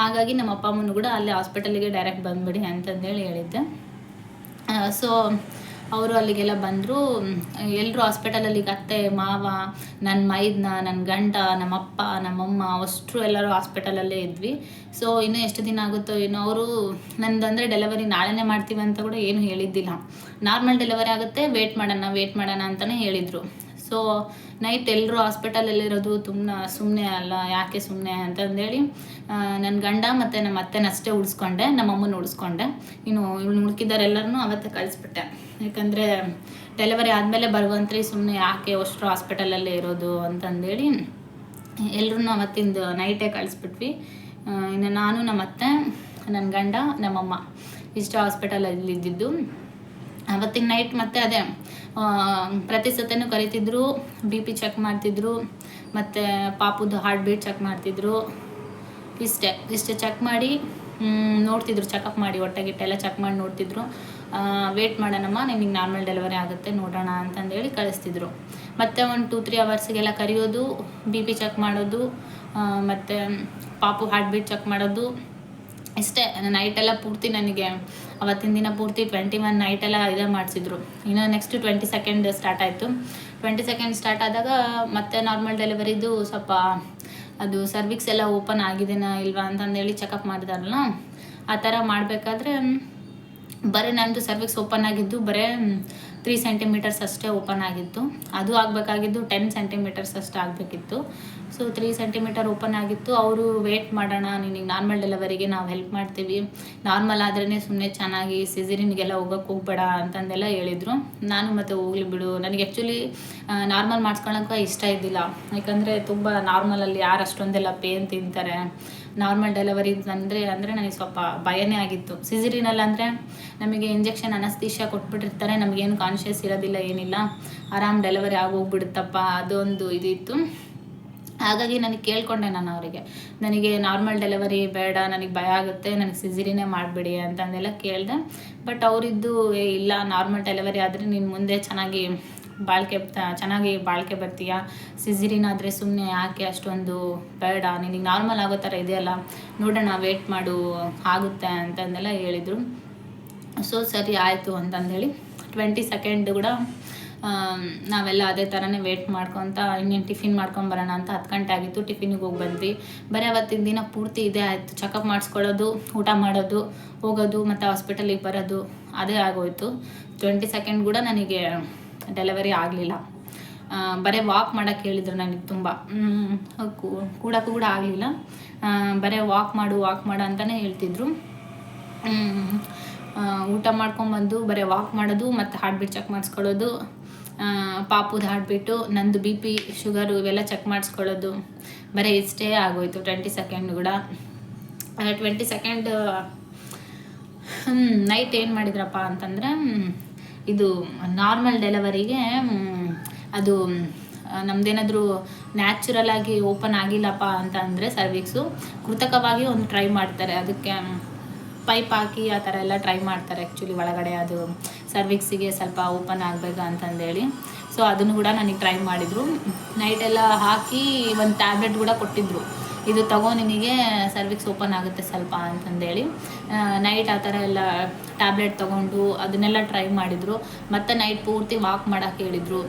ಹಾಗಾಗಿ ನಮ್ಮ ಅಪ್ಪ ಅಮ್ಮನ ಕೂಡ ಅಲ್ಲೇ ಹಾಸ್ಪಿಟಲಿಗೆ ಡೈರೆಕ್ಟ್ ಬಂದುಬಿಡಿ ಅಂತಂದೇಳಿ ಹೇಳಿದ್ದೆ. ಸೊ ಅವರು ಅಲ್ಲಿಗೆಲ್ಲ ಬಂದರು. ಎಲ್ಲರೂ ಹಾಸ್ಪಿಟಲಲ್ಲಿ ಈಗ ಅತ್ತೆ, ಮಾವ ನನ್ನ ಮೈದ್ನ ನನ್ನ ಗಂಡ, ನಮ್ಮಪ್ಪ, ನಮ್ಮಮ್ಮ ಅಷ್ಟರು ಎಲ್ಲರೂ ಹಾಸ್ಪಿಟಲಲ್ಲೇ ಇದ್ವಿ. ಸೊ ಇನ್ನೂ ಎಷ್ಟು ದಿನ ಆಗುತ್ತೋ ಏನೋ ಅವರು ನಂದು ಅಂದರೆ ಡೆಲಿವರಿ ನಾಳೆನೇ ಮಾಡ್ತೀವಿ ಅಂತ ಕೂಡ ಏನು ಹೇಳಿದ್ದಿಲ್ಲ. ನಾರ್ಮಲ್ ಡೆಲಿವರಿ ಆಗುತ್ತೆ ವೇಟ್ ಮಾಡೋಣ ವೇಟ್ ಮಾಡೋಣ ಅಂತಲೇ ಹೇಳಿದರು. ಸೊ ನೈಟ್ ಎಲ್ಲರೂ ಹಾಸ್ಪಿಟಲಲ್ಲಿರೋದು ತುಂಬ ಸುಮ್ಮನೆ ಅಲ್ಲ, ಯಾಕೆ ಸುಮ್ಮನೆ ಅಂತಂದೇಳಿ ನನ್ನ ಗಂಡ ಮತ್ತು ನಮ್ಮ ಅತ್ತೆನಷ್ಟೇ ಉಳಿಸ್ಕೊಂಡೆ ನಮ್ಮ ಅಮ್ಮನ ಉಳಿಸ್ಕೊಂಡೆ. ಇನ್ನು ಇವ್ಳು ಉಳ್ಕಿದ್ದವರೆಲ್ಲರನ್ನೂ ಅವತ್ತೇ ಕಳಿಸ್ಬಿಟ್ಟೆ. ಯಾಕಂದರೆ ಡೆಲಿವರಿ ಆದಮೇಲೆ ಬರುವಂತ್ರಿ ಸುಮ್ಮನೆ ಯಾಕೆ ಅಷ್ಟು ಹಾಸ್ಪಿಟಲಲ್ಲೇ ಇರೋದು ಅಂತಂದೇಳಿ ಎಲ್ಲರೂ ಅವತ್ತಿಂದು ನೈಟೇ ಕಳಿಸ್ಬಿಟ್ವಿ. ಇನ್ನು ನಾನು ನಮ್ಮ ಅತ್ತೆ ನನ್ನ ಗಂಡ, ನಮ್ಮಮ್ಮ ಇಷ್ಟು ಹಾಸ್ಪಿಟಲಲ್ಲಿ ಇದ್ದಿದ್ದು ಅವತ್ತಿನ ನೈಟ್ ಮತ್ತೆ ಅದೇ ಪ್ರತಿ ಸತನೂ ಕರಿತಿದ್ರು ಬಿ ಪಿ ಚೆಕ್ ಮಾಡ್ತಿದ್ರು, ಮತ್ತು ಪಾಪುದು ಹಾರ್ಟ್ ಬೀಟ್ ಚೆಕ್ ಮಾಡ್ತಿದ್ರು. ಇಷ್ಟೇ ಇಷ್ಟೇ ಚೆಕ್ ಮಾಡಿ ನೋಡ್ತಿದ್ರು ಚೆಕಪ್ ಮಾಡಿ ಹೊಟ್ಟೆ ಗಿಟ್ಟೆಲ್ಲ ಚೆಕ್ ಮಾಡಿ ನೋಡ್ತಿದ್ರು. ವೇಟ್ ಮಾಡೋಣಮ್ಮ, ನಿಮಗೆ ನಾರ್ಮಲ್ ಡೆಲಿವರಿ ಆಗುತ್ತೆ, ನೋಡೋಣ ಅಂತಂದೇಳಿ ಕಳಿಸ್ತಿದ್ರು. ಮತ್ತು ಒಂದು ಟೂ ತ್ರೀ ಅವರ್ಸಿಗೆಲ್ಲ ಕರೆಯೋದು ಬಿ ಪಿ ಚೆಕ್ ಮಾಡೋದು ಮತ್ತು ಪಾಪು ಹಾರ್ಟ್ ಬೀಟ್ ಚೆಕ್ ಮಾಡೋದು. ಇಷ್ಟೇ ನೈಟೆಲ್ಲ ಪೂರ್ತಿ ನನಗೆ ಅವತ್ತಿನ ದಿನ ಪೂರ್ತಿ ಟ್ವೆಂಟಿ ಒನ್ ನೈಟೆಲ್ಲ ಇದೇ ಮಾಡಿಸಿದ್ರು. ಇನ್ನು ನೆಕ್ಸ್ಟ್ ಟ್ವೆಂಟಿ ಸೆಕೆಂಡ್ ಸ್ಟಾರ್ಟ್ ಆಯಿತು. ಟ್ವೆಂಟಿ ಸೆಕೆಂಡ್ ಸ್ಟಾರ್ಟ್ ಆದಾಗ ಮತ್ತೆ ನಾರ್ಮಲ್ ಡೆಲಿವರಿದು ಸ್ವಲ್ಪ ಅದು ಸರ್ವಿಕ್ಸ್ ಎಲ್ಲ ಓಪನ್ ಆಗಿದೆನಾ ಇಲ್ವಾ ಅಂತಂದೇಳಿ ಚೆಕಪ್ ಮಾಡಿದಾರಲ್ಲ, ಆ ಥರ ಮಾಡಬೇಕಾದ್ರೆ ಬರೀ ನಂದು ಸರ್ವಿಕ್ಸ್ ಓಪನ್ ಆಗಿದ್ದು ಬರೀ ತ್ರೀ ಸೆಂಟಿಮೀಟರ್ಸ್ ಅಷ್ಟೇ ಓಪನ್ ಆಗಿತ್ತು. ಅದು ಆಗಬೇಕಾಗಿದ್ದು ಟೆನ್ ಸೆಂಟಿಮೀಟರ್ಸ್ ಅಷ್ಟೇ ಆಗಬೇಕಿತ್ತು. ಸೊ ತ್ರೀ ಸೆಂಟಿಮೀಟರ್ ಓಪನ್ ಆಗಿತ್ತು. ಅವರು ವೇಟ್ ಮಾಡೋಣ, ನಿನಗೆ ನಾರ್ಮಲ್ ಡೆಲಿವರಿಗೆ ನಾವು ಹೆಲ್ಪ್ ಮಾಡ್ತೀವಿ. ನಾರ್ಮಲ್ ಆದ್ರೇ ಸುಮ್ಮನೆ ಚೆನ್ನಾಗಿ ಸಿಸಿರಿನ್ಗೆಲ್ಲ ಹೋಗೋಕೆ ಹೋಗ್ಬೇಡ ಅಂತಂದೆಲ್ಲ ಹೇಳಿದರು. ನಾನು ಮತ್ತೆ ಹೋಗ್ಲಿ ಬಿಡು. ನನಗೆ ಆ್ಯಕ್ಚುಲಿ ನಾರ್ಮಲ್ ಮಾಡಿಸ್ಕೊಳಕ್ಕೆ ಇಷ್ಟ ಇದ್ದಿಲ್ಲ. ಯಾಕಂದರೆ ತುಂಬ ನಾರ್ಮಲಲ್ಲಿ ಯಾರು ಅಷ್ಟೊಂದೆಲ್ಲ ಪೇನ್ ತಿಂತಾರೆ. ನಾರ್ಮಲ್ ಡೆಲಿವರಿ ಅಂದರೆ ಅಂದರೆ ನನಗೆ ಸ್ವಲ್ಪ ಭಯನೇ ಆಗಿತ್ತು. ಸಿಸಿರಿನಲ್ಲಿ ಅಂದರೆ ನಮಗೆ ಇಂಜೆಕ್ಷನ್ ಅನಸ್ತೀಶ ಕೊಟ್ಬಿಟ್ಟಿರ್ತಾರೆ, ನಮಗೇನು ಕಾನ್ಷಿಯಸ್ ಇರೋದಿಲ್ಲ, ಏನಿಲ್ಲ. ಆರಾಮ್ ಡೆಲಿವರಿ ಆಗೋಗ್ಬಿಡುತ್ತಪ್ಪ, ಅದೊಂದು ಇದಿತ್ತು. ಹಾಗಾಗಿ ನನಗೆ ಕೇಳ್ಕೊಂಡೆ ನಾನು ಅವರಿಗೆ. ನನಗೆ ನಾರ್ಮಲ್ ಡೆಲಿವರಿ ಬೇಡ, ನನಗೆ ಭಯ ಆಗುತ್ತೆ, ನನಗೆ ಸಿಸಿರಿನೇ ಮಾಡಿಬಿಡಿ ಅಂತಂದೆಲ್ಲ ಕೇಳಿದೆ. ಬಟ್ ಅವರಿದ್ದು ಇಲ್ಲ, ನಾರ್ಮಲ್ ಡೆಲಿವರಿ ಆದರೆ ನೀನು ಮುಂದೆ ಚೆನ್ನಾಗಿ ಬಾಳ್ಕೆ ಚೆನ್ನಾಗಿ ಬಾಳ್ಕೆ ಬರ್ತೀಯ? ಸಿಝಿರಿನ್ ಆದರೆ ಸುಮ್ಮನೆ ಯಾಕೆ ಅಷ್ಟೊಂದು ಬೇಡ? ನಿನಗೆ ನಾರ್ಮಲ್ ಆಗೋ ಥರ ಇದೆಯಲ್ಲ, ನೋಡೋಣ ವೇಟ್ ಮಾಡು, ಆಗುತ್ತೆ ಅಂತಂದೆಲ್ಲ ಹೇಳಿದರು. ಸೊ ಸರಿ, ಆಯಿತು ಅಂತಂದೇಳಿ. ಟ್ವೆಂಟಿ ಸೆಕೆಂಡ್ ಕೂಡ ನಾವೆಲ್ಲ ಅದೇ ಥರನೇ ವೇಟ್ ಮಾಡ್ಕೊತ, ಇನ್ನೇನು ಟಿಫಿನ್ ಮಾಡ್ಕೊಂಡು ಬರೋಣ ಅಂತ ಹತ್ತು ಗಂಟೆ ಆಗಿತ್ತು ಟಿಫಿನಿಗೆ ಹೋಗಿ ಬಂದ್ವಿ. ಬರೀ ಅವತ್ತಿನ ದಿನ ಪೂರ್ತಿ ಇದೇ ಆಯಿತು. ಚೆಕಪ್ ಮಾಡಿಸ್ಕೊಳ್ಳೋದು, ಊಟ ಮಾಡೋದು, ಹೋಗೋದು, ಮತ್ತು ಹಾಸ್ಪಿಟಲಿಗೆ ಬರೋದು, ಅದೇ ಆಗೋಯ್ತು. ಟ್ವೆಂಟಿ ಸೆಕೆಂಡ್ ಕೂಡ ನನಗೆ ಡೆಲಿವರಿ ಆಗಲಿಲ್ಲ. ಬರೀ ವಾಕ್ ಮಾಡೋಕ್ಕೆ ಹೇಳಿದ್ರು ನನಗೆ ತುಂಬ. ಕೂಡ ಕೂಡ ಆಗಲಿಲ್ಲ. ಬರೀ ವಾಕ್ ಮಾಡು ವಾಕ್ ಮಾಡು ಅಂತಲೇ ಹೇಳ್ತಿದ್ರು. ಊಟ ಮಾಡ್ಕೊಂಬಂದು ಬರೀ ವಾಕ್ ಮಾಡೋದು ಮತ್ತು ಹಾರ್ಟ್ ಬೀಟ್ ಚೆಕ್ ಮಾಡಿಸ್ಕೊಳ್ಳೋದು. ಪಾಪುದ ಬೀಟು ನಂದು ಬಿ ಪಿ ಶುಗರು ಇವೆಲ್ಲ ಚೆಕ್ ಮಾಡಿಸ್ಕೊಳ್ಳೋದು. ಬರೀ ಇಷ್ಟೇ ಆಗೋಯ್ತು ಟ್ವೆಂಟಿ ಸೆಕೆಂಡ್ ಕೂಡ. ಟ್ವೆಂಟಿ ಸೆಕೆಂಡ್ ನೈಟ್ ಏನು ಮಾಡಿದ್ರಪ್ಪ ಅಂತಂದರೆ ಇದು ನಾರ್ಮಲ್ ಡೆಲಿವರಿಗೆ ಅದು ನಮ್ಮದೇನಾದರೂ ನ್ಯಾಚುರಲ್ ಆಗಿ ಓಪನ್ ಆಗಿಲ್ಲಪ್ಪ ಅಂತ ಅಂದರೆ ಸರ್ವಿಕ್ಸು. ಕೃತಕವಾಗಿ ಒಂದು ಟ್ರೈ ಮಾಡ್ತಾರೆ. ಅದಕ್ಕೆ ಪೈಪ್ ಹಾಕಿ ಆ ಥರ ಎಲ್ಲ ಟ್ರೈ ಮಾಡ್ತಾರೆ ಆ್ಯಕ್ಚುಲಿ ಒಳಗಡೆ ಅದು ಸರ್ವಿಕ್ಸಿಗೆ ಸ್ವಲ್ಪ ಓಪನ್ ಆಗಬೇಕು ಅಂತಂದೇಳಿ. ಸೊ ಅದನ್ನು ಕೂಡ ನನಗೆ ಟ್ರೈ ಮಾಡಿದರು. ನೈಟೆಲ್ಲ ಹಾಕಿ ಒಂದು ಟ್ಯಾಬ್ಲೆಟ್ ಕೂಡ ಕೊಟ್ಟಿದ್ದರು ಇದು ತಗೋ, ನಿಮಗೆ ಸರ್ವಿಕ್ಸ್ ಓಪನ್ ಆಗುತ್ತೆ ಸ್ವಲ್ಪ ಅಂತಂದೇಳಿ. ನೈಟ್ ಆ ಥರ ಎಲ್ಲ ಟ್ಯಾಬ್ಲೆಟ್ ತೊಗೊಂಡು ಅದನ್ನೆಲ್ಲ ಟ್ರೈ ಮಾಡಿದರು. ಮತ್ತು ನೈಟ್ ಪೂರ್ತಿ ವಾಕ್ ಮಾಡೋಕ್ಕೆ ಹೇಳಿದರು.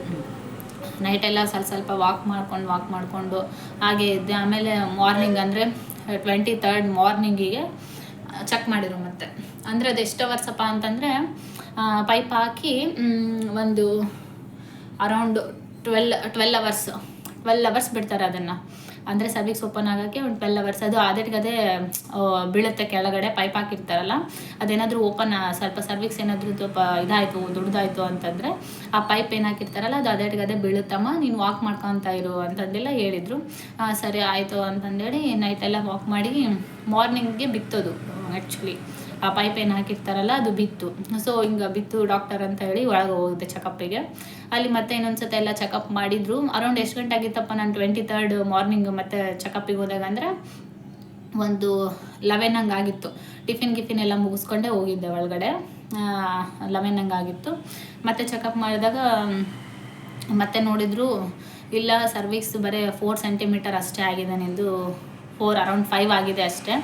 ನೈಟೆಲ್ಲ ಸ್ವಲ್ಪ ಸ್ವಲ್ಪ ವಾಕ್ ಮಾಡ್ಕೊಂಡು ವಾಕ್ ಮಾಡಿಕೊಂಡು ಹಾಗೆ ಇದ್ದೆ ಆಮೇಲೆ ಮಾರ್ನಿಂಗ್ ಅಂದರೆ ಟ್ವೆಂಟಿ ತರ್ಡ್ ಮಾರ್ನಿಂಗಿಗೆ ಚೆಕ್ ಮಾಡಿದರು ಮತ್ತೆ. ಅಂದರೆ ಅದು ಎಷ್ಟು ಅವರ್ಸಪ್ಪ ಅಂತಂದರೆ ಪೈಪ್ ಹಾಕಿ ಒಂದು around twelve twelve hours twelve hours ಬಿಡ್ತಾರೆ ಅದನ್ನು. ಅಂದರೆ ಸರ್ವಿಕ್ಸ್ ಓಪನ್ ಆಗೋಕ್ಕೆ ಒಂದು ಟ್ವೆಲ್ ಅವರ್ಸ್ ಅದು ಅದೇ ಬೀಳುತ್ತೆ ಕೆಳಗಡೆ ಪೈಪ್ ಹಾಕಿರ್ತಾರಲ್ಲ, ಅದೇನಾದರೂ ಓಪನ್ ಸ್ವಲ್ಪ ಸರ್ವಿಕ್ಸ್ ಏನಾದರೂ ಸ್ವಲ್ಪ ಇದಾಯಿತು ದೊಡ್ಡದಾಯಿತು ಅಂತಂದರೆ, ಆ ಪೈಪ್ ಏನು ಹಾಕಿರ್ತಾರಲ್ಲ, ಅದು ಅದೇ ಬೀಳುತ್ತಮ್ಮ, ನೀನು ವಾಕ್ ಮಾಡ್ಕೊತ ಇರು ಅಂತಂದೆಲ್ಲ ಹೇಳಿದರು. ಸರಿ, ಆಯಿತು ಅಂತಂದೇಳಿ ನೈಟೆಲ್ಲ ವಾಕ್ ಮಾಡಿ ಮಾರ್ನಿಂಗ್ಗೆ ಬಿತ್ತೋದು ಆ್ಯಕ್ಚುಲಿ ಆ ಪೈಪ್ ಏನು ಹಾಕಿರ್ತಾರಲ್ಲ, ಅದು ಬಿತ್ತು. ಸೊ ಹಿಂಗೆ ಬಿತ್ತು ಡಾಕ್ಟರ್ ಅಂತ ಹೇಳಿ ಒಳಗೆ ಹೋಗುತ್ತೆ ಚೆಕಪ್ಪಿಗೆ ಅಲ್ಲಿ ಮತ್ತೆ ಇನ್ನೊಂದ್ಸತಿ ಎಲ್ಲ ಚೆಕಪ್ ಮಾಡಿದ್ರು. ಅರೌಂಡ್ ಎಷ್ಟು ಗಂಟೆ ಆಗಿತ್ತಪ್ಪ ನಾನು ಟ್ವೆಂಟಿ ತರ್ಡ್ ಮಾರ್ನಿಂಗ್ ಮತ್ತೆ ಚೆಕಪ್ಪಿಗೆ ಹೋದಾಗ ಅಂದರೆ, ಒಂದು ಲೆವೆನ್ ಹಂಗೆ ಆಗಿತ್ತು. ಟಿಫಿನ್ ಗಿಫಿನ್ ಎಲ್ಲ ಮುಗಿಸ್ಕೊಂಡೆ ಹೋಗಿದ್ದೆ ಒಳಗಡೆ. ಲೆವೆನ್ ಹಂಗೆ ಆಗಿತ್ತು. ಮತ್ತೆ ಚೆಕಪ್ ಮಾಡಿದಾಗ, ಮತ್ತೆ ನೋಡಿದ್ರು, ಇಲ್ಲ ಸರ್ವಿಕ್ಸ್ ಬರೀ ಫೋರ್ ಸೆಂಟಿಮೀಟರ್ ಅಷ್ಟೇ ಆಗಿದೆ ನಿಂದು. ಫೋರ್ ಅರೌಂಡ್ ಫೈವ್ ಆಗಿದೆ ಅಷ್ಟೇ.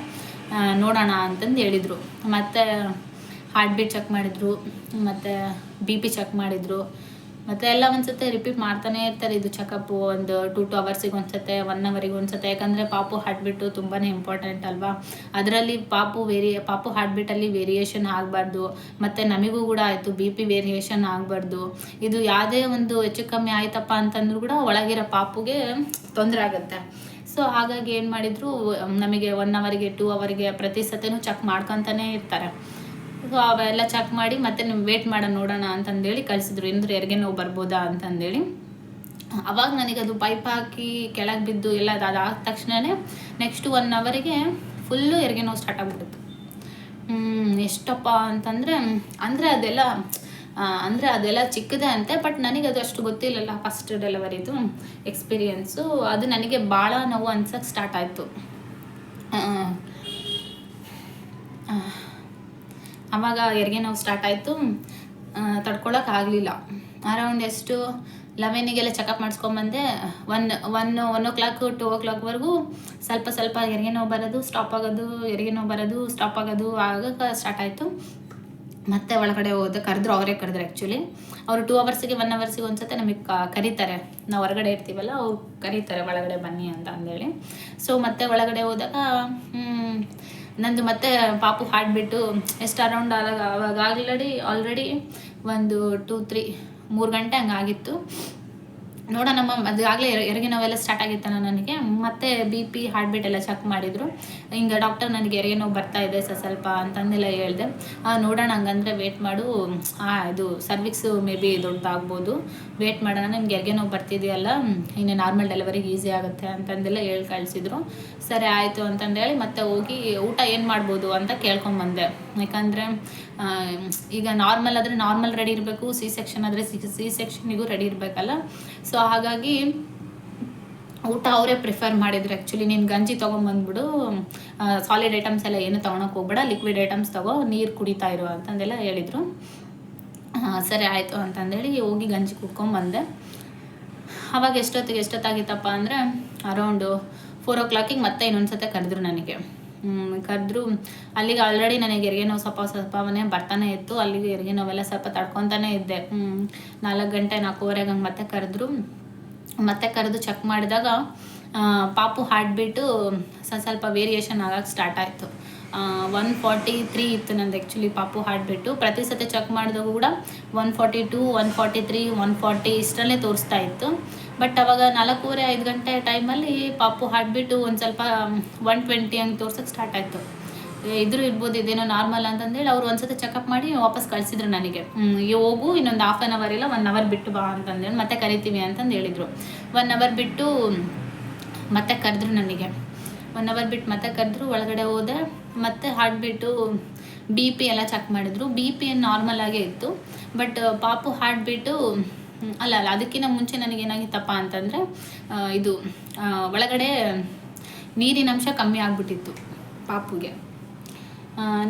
ನೋಡೋಣ ಅಂತಂದು ಹೇಳಿದರು. ಮತ್ತು ಹಾರ್ಟ್ ಬೀಟ್ ಚೆಕ್ ಮಾಡಿದರು, ಮತ್ತು ಬಿ ಪಿ ಚೆಕ್ ಮಾಡಿದರು, ಮತ್ತು ಎಲ್ಲ ಒಂದ್ಸತಿ ರಿಪೀಟ್ ಮಾಡ್ತಾನೆ ಇರ್ತಾರೆ ಇದು ಚೆಕಪ್ಪು ಒಂದು ಟೂ ಟು ಅವರ್ಸಿಗೆ ಒಂದ್ಸತೆ ಒನ್ ಅವರಿಗೆ ಒಂದ್ಸತೆ. ಯಾಕಂದರೆ ಪಾಪು ಹಾರ್ಟ್ ಬೀಟು ತುಂಬಾ ಇಂಪಾರ್ಟೆಂಟ್ ಅಲ್ವಾ? ಅದರಲ್ಲಿ ಪಾಪು ವೇರಿ ಪಾಪು ಹಾರ್ಟ್ ಬೀಟಲ್ಲಿ ವೇರಿಯೇಷನ್ ಆಗಬಾರ್ದು. ಮತ್ತು ನಮಗೂ ಕೂಡ ಆಯಿತು ಬಿ ಪಿ ವೇರಿಯೇಷನ್ ಆಗಬಾರ್ದು. ಇದು ಯಾವುದೇ ಒಂದು ಹೆಚ್ಚು ಕಮ್ಮಿ ಆಯ್ತಪ್ಪ ಅಂತಂದ್ರೂ ಕೂಡ ಒಳಗಿರೋ ಪಾಪುಗೆ ತೊಂದರೆ ಆಗುತ್ತೆ. ಸೊ ಹಾಗಾಗಿ ಏನು ಮಾಡಿದ್ರು ನಮಗೆ ಒನ್ ಅವರಿಗೆ ಟೂ ಅವರಿಗೆ ಪ್ರತಿ ಸತಿನೂ ಚೆಕ್ ಮಾಡ್ಕೊತಾನೆ ಇರ್ತಾರೆ. ಸೊ ಅವೆಲ್ಲ ಚೆಕ್ ಮಾಡಿ ಮತ್ತೆ ನೀವು ವೇಟ್ ಮಾಡೋಣ, ನೋಡೋಣ ಅಂತಂದೇಳಿ ಕಳಿಸಿದ್ರು. ಇಂದ್ರೆ ಯಾರಿಗೆ ನೋವು ಬರ್ಬೋದಾ ಅಂತಂದೇಳಿ. ಅವಾಗ ನನಗೆ ಅದು ಪೈಪ್ ಹಾಕಿ ಕೆಳಗೆ ಬಿದ್ದು ಎಲ್ಲ ಅದಾದ ತಕ್ಷಣನೇ ನೆಕ್ಸ್ಟ್ ಒನ್ ಅವರಿಗೆ ಫುಲ್ಲು ಎರಿಗೆ ನೋವು ಸ್ಟಾರ್ಟ್ ಆಗಿಬಿಡ್ತು. ಎಷ್ಟಪ್ಪ ಅಂತಂದರೆ, ಅಂದರೆ ಅದೆಲ್ಲ ಅಂದರೆ ಅದೆಲ್ಲ ಚಿಕ್ಕದೇ ಅಂತೆ ಬಟ್ ನನಗೆ ಅದು ಅಷ್ಟು ಗೊತ್ತಿಲ್ಲಲ್ಲ ಫಸ್ಟ್ ಡೆಲಿವರಿದು ಎಕ್ಸ್ಪೀರಿಯನ್ಸು ಅದು ನನಗೆ ಭಾಳ ನೋವು ಅನ್ಸಕ್ಕೆ ಸ್ಟಾರ್ಟ್ ಆಯಿತು. ಆವಾಗ ಹೆರಿಗೆ ನೋವು ಸ್ಟಾರ್ಟ್ ಆಯಿತು. ತಡ್ಕೊಳಕ್ಕಾಗಲಿಲ್ಲ ಅರೌಂಡ್ ಎಷ್ಟು, ಲೆವೆನಿಗೆಲ್ಲ checkup ಮಾಡಿಸ್ಕೊಂಬಂದೆ one one one o'clock to ಓ ಕ್ಲಾಕ್ವರೆಗೂ ಸ್ವಲ್ಪ ಸ್ವಲ್ಪ ಹೆರಿಗೆ ನೋವು ಬರೋದು ಸ್ಟಾಪ್ ಆಗೋದು, ಹೆರಿಗೆ ನೋವು ಬರೋದು ಸ್ಟಾಪ್ ಆಗೋದು, ಆಗೋಕೆ ಸ್ಟಾರ್ಟ್ ಆಯಿತು. ಮತ್ತೆ ಒಳಗಡೆ ಹೋದ ಕರೆದ್ರು ಅವರೇ ಕರೆದ್ರು ಆ್ಯಕ್ಚುಲಿ ಅವರು ಟೂ ಅವರ್ಸಿಗೆ ಒನ್ ಅವರ್ಸಿಗೆ ಒಂದ್ಸತಿ ನಮಗೆ ಕರೀತಾರೆ. ನಾವು ಹೊರಗಡೆ ಇರ್ತೀವಲ್ಲ, ಅವ್ರು ಕರೀತಾರೆ, ಒಳಗಡೆ ಬನ್ನಿ ಅಂತ ಅಂದೇಳಿ ಸೊ ಮತ್ತೆ ಒಳಗಡೆ ಹೋದಾಗ ನಂದು ಮತ್ತೆ ಪಾಪು ಹಾಡ್ಬಿಟ್ಟು, ಎಷ್ಟು ಅರೌಂಡ್ ಅವಾಗ ಆಲ್ರೆಡಿ ಆಲ್ರೆಡಿ ಒಂದು ಟೂ ತ್ರೀ ಮೂರು ಗಂಟೆ ಹಂಗಾಗಿತ್ತು ನೋಡೋಣ, ನಮ್ಮ ಅದಾಗಲೇ ಎರಗಿ ನೋವೆಲ್ಲ ಸ್ಟಾರ್ಟ್ ಆಗಿತ್ತಲ್ಲ ನನಗೆ. ಮತ್ತೆ ಬಿ ಪಿ ಹಾರ್ಟ್ ಬೀಟ್ ಎಲ್ಲ ಚೆಕ್ ಮಾಡಿದರು. ಹಿಂಗೆ ಡಾಕ್ಟರ್ ನನಗೆ ಹೆರಿಗೆ ನೋವು ಬರ್ತಾ ಇದೆ ಸ, ಸ್ವಲ್ಪ ಅಂತಂದೆಲ್ಲ ಹೇಳಿದೆ. ನೋಡೋಣ, ಹಂಗಂದ್ರೆ ವೇಟ್ ಮಾಡು. ಇದು ಸರ್ವಿಕ್ಸು ಮೇ ಬಿ ದೊಡ್ಡದಾಗ್ಬೋದು. ವೇಟ್ ಮಾಡೋಣ, ನಿಮ್ಗೆ ಎರಗೆ ನೋವು ಬರ್ತಿದೆಯಲ್ಲ ಇನ್ನು ನಾರ್ಮಲ್ ಡೆಲಿವರಿಗೆ ಈಸಿ ಆಗುತ್ತೆ ಅಂತಂದೆಲ್ಲ ಹೇಳಿ, ಕಳಿಸಿದ್ರು. ಸರಿ, ಆಯಿತು ಅಂತಂದೇಳಿ ಮತ್ತೆ ಹೋಗಿ ಊಟ ಏನು ಮಾಡ್ಬೋದು ಅಂತ ಕೇಳ್ಕೊಂಬಂದೆ. ಯಾಕಂದರೆ ಈಗ ನಾರ್ಮಲ್ ಆದರೆ ನಾರ್ಮಲ್ ರೆಡಿ ಇರಬೇಕು ಸಿ ಸೆಕ್ಷನ್ ಆದರೆ ಸಿ ಸಿ ಸೆಕ್ಷನಿಗೂ ರೆಡಿ ಇರಬೇಕಲ್ಲ? ಸೊ ಹಾಗಾಗಿ ಊಟ ಅವರೇ ಪ್ರಿಫರ್ ಮಾಡಿದ್ರು ಆ್ಯಕ್ಚುಲಿ ನೀನು ಗಂಜಿ ತೊಗೊಂಬಂದ್ಬಿಡು ಸಾಲಿಡ್ ಐಟಮ್ಸ್ ಎಲ್ಲ ಏನು ತೊಗೊಳಕ್ಕೆ ಹೋಗ್ಬೇಡ ಲಿಕ್ವಿಡ್ ಐಟಮ್ಸ್ ತಗೋ, ನೀರು ಕುಡಿತಾ ಇರು ಅಂತಂದೆಲ್ಲ ಹೇಳಿದರು. ಸರಿ ಆಯಿತು ಅಂತಂದೇಳಿ ಹೋಗಿ ಗಂಜಿ ಕುಡ್ಕೊಂಬಂದೆ. ಅವಾಗ ಎಷ್ಟೊತ್ತಿಗೆ ಎಷ್ಟೊತ್ತಾಗಿತ್ತಪ್ಪ ಅಂದರೆ ಅರೌಂಡು ಫೋರ್ ಓ ಕ್ಲಾಕಿಗೆ ಮತ್ತೆ ಇನ್ನೊಂದು ಸತೆ ಕರೆದ್ರು ನನಗೆ. ಕರೆದ್ರು. ಅಲ್ಲಿಗೆ ಆಲ್ರೆಡಿ ನನಗೆ ಹೆರಿಗೆ ನೋವು ಸ್ವಲ್ಪ ಸ್ವಲ್ಪವೇ ಬರ್ತಾನೆ ಇತ್ತು. ಅಲ್ಲಿಗೆ ಹೆರಿಗೆ ನೋವೆಲ್ಲ ಸ್ವಲ್ಪ ತಡ್ಕೊತಾನೆ ಇದ್ದೆ. ನಾಲ್ಕು ಗಂಟೆ ನಾಲ್ಕೂವರೆಗೆ ಹಂಗೆ ಮತ್ತೆ ಕರೆದ್ರು. ಮತ್ತೆ ಕರೆದು ಚೆಕ್ ಮಾಡಿದಾಗ ಪಾಪು ಹಾರ್ಟ್ ಬೀಟು ಸ್ವಲ್ಪ ವೇರಿಯೇಷನ್ ಆಗಕ್ಕೆ ಸ್ಟಾರ್ಟ್ ಆಯಿತು. ಒನ್ ಫಾರ್ಟಿ ತ್ರೀ ಇತ್ತು ನಂದು ಆ್ಯಕ್ಚುಲಿ ಪಾಪು ಹಾರ್ಟ್ ಬಿಟ್ಟು ಪ್ರತಿ ಸತಿ ಚೆಕ್ ಮಾಡಿದಾಗ ಕೂಡ one forty two one forty three one forty ಇಷ್ಟರಲ್ಲೇ ತೋರಿಸ್ತಾ ಇತ್ತು. ಬಟ್ ಅವಾಗ ನಾಲ್ಕೂವರೆ, ಐದು ಗಂಟೆ ಟೈಮಲ್ಲಿ ಪಾಪು ಹಾಡ್ಬಿಟ್ಟು ಒಂದು ಸ್ವಲ್ಪ ಒನ್ ಟ್ವೆಂಟಿ ಹಂಗೆ ತೋರ್ಸೋಕ್ಕೆ ಸ್ಟಾರ್ಟ್ ಆಯಿತು. ಇದ್ರೂ ಇರ್ಬೋದು, ಇದೇನೋ ನಾರ್ಮಲ್ ಅಂತಂದೇಳಿ ಅವ್ರು ಒಂದ್ಸತಿ ಚೆಕಪ್ ಮಾಡಿ ವಾಪಸ್ ಕಳಿಸಿದ್ರು ನನಗೆ. ಹೋಗು, ಇನ್ನೊಂದು ಹಾಫ್ ಆನ್ ಅವರ್ ಇಲ್ಲ ಒನ್ ಅವರ್ ಬಿಟ್ಟು ಬಾ ಅಂತಂದೇಳಿ ಮತ್ತೆ ಕರಿತೀವಿ ಅಂತಂದು ಹೇಳಿದರು. ಒನ್ ಅವರ್ ಬಿಟ್ಟು ಮತ್ತೆ ಕರೆದ್ರು ನನಗೆ. ಒನ್ ಅವರ್ ಬಿಟ್ಟು ಮತ್ತೆ ಕರೆದ್ರು, ಒಳಗಡೆ ಹೋದೆ, ಮತ್ತೆ ಹಾರ್ಟ್ ಬಿಟ್ಟು ಬಿ ಪಿ ಎಲ್ಲ ಚೆಕ್ ಮಾಡಿದ್ರು. ಬಿ ಪಿ ಏನು ನಾರ್ಮಲ್ ಆಗೇ ಇತ್ತು ಬಟ್ ಪಾಪು ಹಾರ್ಟ್ ಬಿಟ್ಟು ಅಲ್ಲ ಅಲ್ಲ, ಅದಕ್ಕಿಂತ ಮುಂಚೆ ನನಗೇನಾಗಿತ್ತಪ್ಪ ಅಂತಂದರೆ ಇದು ಒಳಗಡೆ ನೀರಿನ ಅಂಶ ಕಮ್ಮಿ ಆಗಿಬಿಟ್ಟಿತ್ತು ಪಾಪುಗೆ.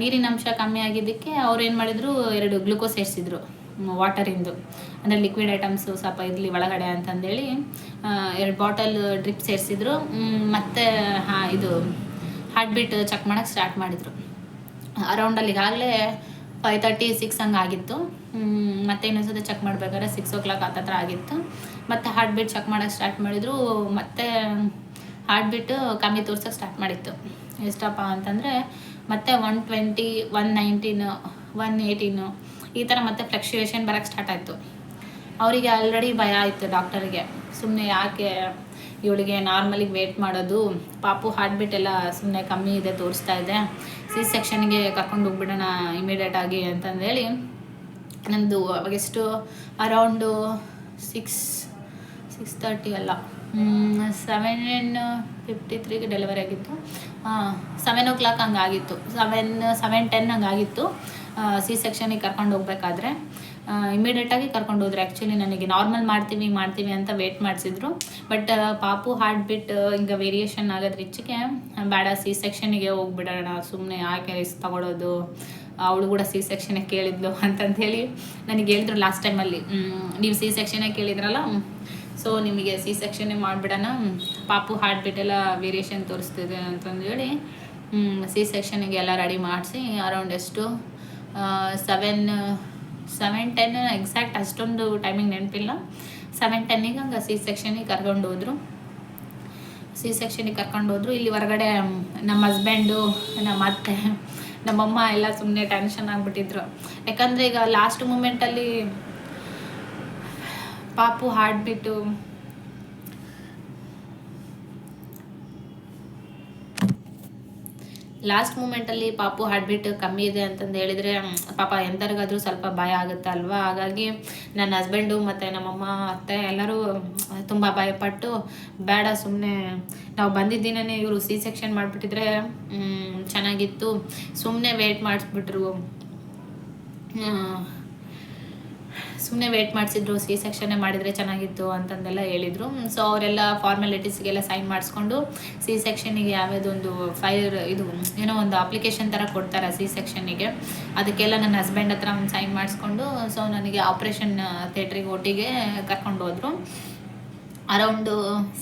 ನೀರಿನ ಅಂಶ ಕಮ್ಮಿ ಆಗಿದ್ದಕ್ಕೆ ಅವ್ರು ಏನು ಮಾಡಿದರು, ಎರಡು ಗ್ಲುಕೋಸ್ ಸೇರಿಸಿದ್ರು ವಾಟರಿಂದು ಅಂದರೆ ಲಿಕ್ವಿಡ್ ಐಟಮ್ಸು ಸ್ವಲ್ಪ ಇರಲಿ ಒಳಗಡೆ ಅಂತಂದೇಳಿ ಎರಡು ಬಾಟಲ್ ಡ್ರಿಪ್ ಸೇರಿಸಿದ್ರು ಮತ್ತು, ಹಾಂ, ಇದು ಹಾರ್ಟ್ ಬೀಟ್ ಚೆಕ್ ಮಾಡೋಕ್ಕೆ ಸ್ಟಾರ್ಟ್ ಮಾಡಿದರು ಅರೌಂಡಲ್ಲಿ ಅಲ್ಲಿಗಾಗಲೇ ಫೈವ್ ತರ್ಟಿ ಸಿಕ್ಸ್ ಹಂಗೆ ಆಗಿತ್ತು ಮತ್ತೆ ಇನ್ನೊಂದ್ಸತಿ ಚೆಕ್ ಮಾಡ್ಬೇಕಾದ್ರೆ ಸಿಕ್ಸ್ ಓ ಕ್ಲಾಕ್ ಹತ್ತತ್ರ ಆಗಿತ್ತು. ಮತ್ತೆ ಹಾರ್ಟ್ ಬೀಟ್ ಚೆಕ್ ಮಾಡೋಕೆ ಸ್ಟಾರ್ಟ್ ಮಾಡಿದ್ರು. ಮತ್ತೆ ಹಾರ್ಟ್ ಬೀಟು ಕಮ್ಮಿ ತೋರ್ಸೋಕ್ಕೆ ಸ್ಟಾರ್ಟ್ ಮಾಡಿತ್ತು. ಎಷ್ಟಪ್ಪ ಅಂತಂದರೆ ಮತ್ತೆ one twenty one nineteen one eighteen ಈ ಥರ ಮತ್ತೆ ಫ್ಲಕ್ಚುಯೇಷನ್ ಬರೋಕ್ಕೆ ಸ್ಟಾರ್ಟ್ ಆಯಿತು. ಅವರಿಗೆ ಆಲ್ರೆಡಿ ಭಯ ಆಯಿತು ಡಾಕ್ಟರ್ಗೆ ಸುಮ್ಮನೆ ಯಾಕೆ ಇವಳಿಗೆ ನಾರ್ಮಲಿಗೆ ವೇಟ್ ಮಾಡೋದು? ಪಾಪು ಹಾರ್ಟ್ ಬೀಟ್ ಎಲ್ಲ ಸುಮ್ಮನೆ ಕಮ್ಮಿ ಇದೆ, ತೋರಿಸ್ತಾ ಇದೆ. ಸಿ ಸೆಕ್ಷನ್ಗೆ ಕರ್ಕೊಂಡು ಹೋಗ್ಬಿಡೋಣ ಇಮಿಡಿಯೇಟಾಗಿ ಅಂತಂದೇಳಿ. ನಂದು ಅವಾಗೆಷ್ಟು ಅರೌಂಡು ಸಿಕ್ಸ್ ಸಿಕ್ಸ್ ತರ್ಟಿ ಅಲ್ಲ. ಸೆವೆನ್ ಫಿಫ್ಟಿ ತ್ರೀಗೆ ಡೆಲಿವರಿ ಆಗಿತ್ತು. ಸೆವೆನ್ ಓ ಕ್ಲಾಕ್ ಹಂಗಾಗಿತ್ತು. ಸೆವೆನ್ ಸೆವೆನ್ ಟೆನ್ ಹಂಗಾಗಿತ್ತು. ಸಿ ಸೆಕ್ಷನಿಗೆ ಕರ್ಕೊಂಡು ಹೋಗ್ಬೇಕಾದ್ರೆ. ಇಮಿಡಿಯೇಟಾಗಿ ಕರ್ಕೊಂಡು ಹೋದ್ರು. ಆ್ಯಕ್ಚುಲಿ ನನಗೆ ನಾರ್ಮಲ್ ಮಾಡ್ತೀವಿ ಮಾಡ್ತೀವಿ ಅಂತ ವೇಟ್ ಮಾಡಿಸಿದ್ರು. ಬಟ್ ಪಾಪು ಹಾರ್ಟ್ ಬಿಟ್ ಹಿಂಗೆ ವೇರಿಯೇಷನ್ ಆಗೋದ್ರ ಹೆಚ್ಚಿಗೆ ಬೇಡ ಸಿ ಸೆಕ್ಷನ್ಗೆ ಹೋಗ್ಬಿಡೋಣ. ಸುಮ್ಮನೆ ಯಾಕೆ ರಿಸ್ಕ್ ತಗೊಳ್ಳೋದು ಅವಳು ಕೂಡ ಸಿ ಸೆಕ್ಷನಿಗೆ ಕೇಳಿದ್ಲು ಅಂತಂತ ಹೇಳಿ ನನಗೆ ಹೇಳಿದ್ರು ಲಾಸ್ಟ್ ಟೈಮಲ್ಲಿ ನೀವು ಸಿ ಸೆಕ್ಷನಿಗೆ ಕೇಳಿದ್ರಲ್ಲ? ಸೊ ನಿಮಗೆ ಸಿ ಸೆಕ್ಷನ್ನೇ ಮಾಡಿಬಿಡೋಣ. ಪಾಪು ಹಾರ್ಟ್ ಬಿಟ್ ಎಲ್ಲ ವೇರಿಯೇಷನ್ ತೋರಿಸ್ತಿದೆ ಅಂತಂದೇಳಿ ಸಿ ಸೆಕ್ಷನ್ಗೆ ಎಲ್ಲ ರೆಡಿ ಮಾಡಿಸಿ ಅರೌಂಡ್ ಎಷ್ಟು ಸೆವೆನ್ ಸೆವೆನ್ ಟೆನ್ ಎಕ್ಸಾಕ್ಟ್ ಅಷ್ಟೊಂದು ಟೈಮಿಂಗ್ ನೆನಪಿಲ್ಲ. ಸೆವೆನ್ ಟೆನ್ನಿಗೆ ಹಂಗೆ ಸಿ ಸೆಕ್ಷನಿಗೆ ಕರ್ಕೊಂಡು ಹೋದರು. ಸಿ ಸೆಕ್ಷನಿಗೆ ಕರ್ಕೊಂಡು ಹೋದ್ರು. ಇಲ್ಲಿ ಹೊರಗಡೆ ನಮ್ಮ ಹಸ್ಬೆಂಡು ನಮ್ಮ ಅತ್ತೆ ನಮ್ಮಮ್ಮ ಎಲ್ಲ ಸುಮ್ಮನೆ ಟೆನ್ಷನ್ ಆಗಿಬಿಟ್ಟಿದ್ರು. ಯಾಕಂದರೆ ಈಗ ಲಾಸ್ಟ್ ಮೂಮೆಂಟಲ್ಲಿ ಪಾಪು ಹಾಡ್ಬಿಟ್ಟು ಲಾಸ್ಟ್ ಮೂಮೆಂಟಲ್ಲಿ ಪಾಪು ಹಾರ್ಟ್ ಕಮ್ಮಿ ಇದೆ ಅಂತಂದು ಹೇಳಿದರೆ ಪಾಪ ಎಂಥರಿಗಾದರೂ ಸ್ವಲ್ಪ ಭಯ ಆಗುತ್ತೆ ಅಲ್ವಾ? ಹಾಗಾಗಿ ನನ್ನ ಹಸ್ಬೆಂಡು ಮತ್ತು ನಮ್ಮಮ್ಮ, ಅತ್ತೆ ಎಲ್ಲರೂ ತುಂಬ ಭಯಪಟ್ಟು ಬೇಡ ಸುಮ್ಮನೆ ನಾವು ಬಂದಿದ್ದೀನೇ ಇವರು ಸಿ ಸೆಕ್ಷನ್ ಮಾಡಿಬಿಟ್ಟಿದ್ರೆ ಚೆನ್ನಾಗಿತ್ತು. ಸುಮ್ಮನೆ ವೇಟ್ ಮಾಡಿಸ್ಬಿಟ್ರು. ಸುಮ್ಮನೆ ವೇಟ್ ಮಾಡಿಸಿದ್ರು ಸಿ ಸೆಕ್ಷನ್ನೇ ಮಾಡಿದರೆ ಚೆನ್ನಾಗಿತ್ತು ಅಂತಂದೆಲ್ಲ ಹೇಳಿದರು. ಸೊ ಅವರೆಲ್ಲ ಫಾರ್ಮಾಲಿಟೀಸ್ಗೆಲ್ಲ ಸೈನ್ ಮಾಡಿಸ್ಕೊಂಡು ಸಿ ಸೆಕ್ಷನಿಗೆ ಯಾವುದೊಂದು ಫೈರ್ ಇದು, ಏನೋ ಒಂದು ಅಪ್ಲಿಕೇಶನ್ ಥರ ಕೊಡ್ತಾರೆ ಸಿ ಸೆಕ್ಷನಿಗೆ ಅದಕ್ಕೆಲ್ಲ ನನ್ನ ಹಸ್ಬೆಂಡ್ ಹತ್ರ ಒಂದು ಸೈನ್ ಮಾಡಿಸ್ಕೊಂಡು ಸೊ ನನಗೆ ಆಪ್ರೇಷನ್ ಥಿಯೇಟ್ರಿಗೆ ಒಟ್ಟಿಗೆ ಕರ್ಕೊಂಡು ಹೋದರು. ಅರೌಂಡು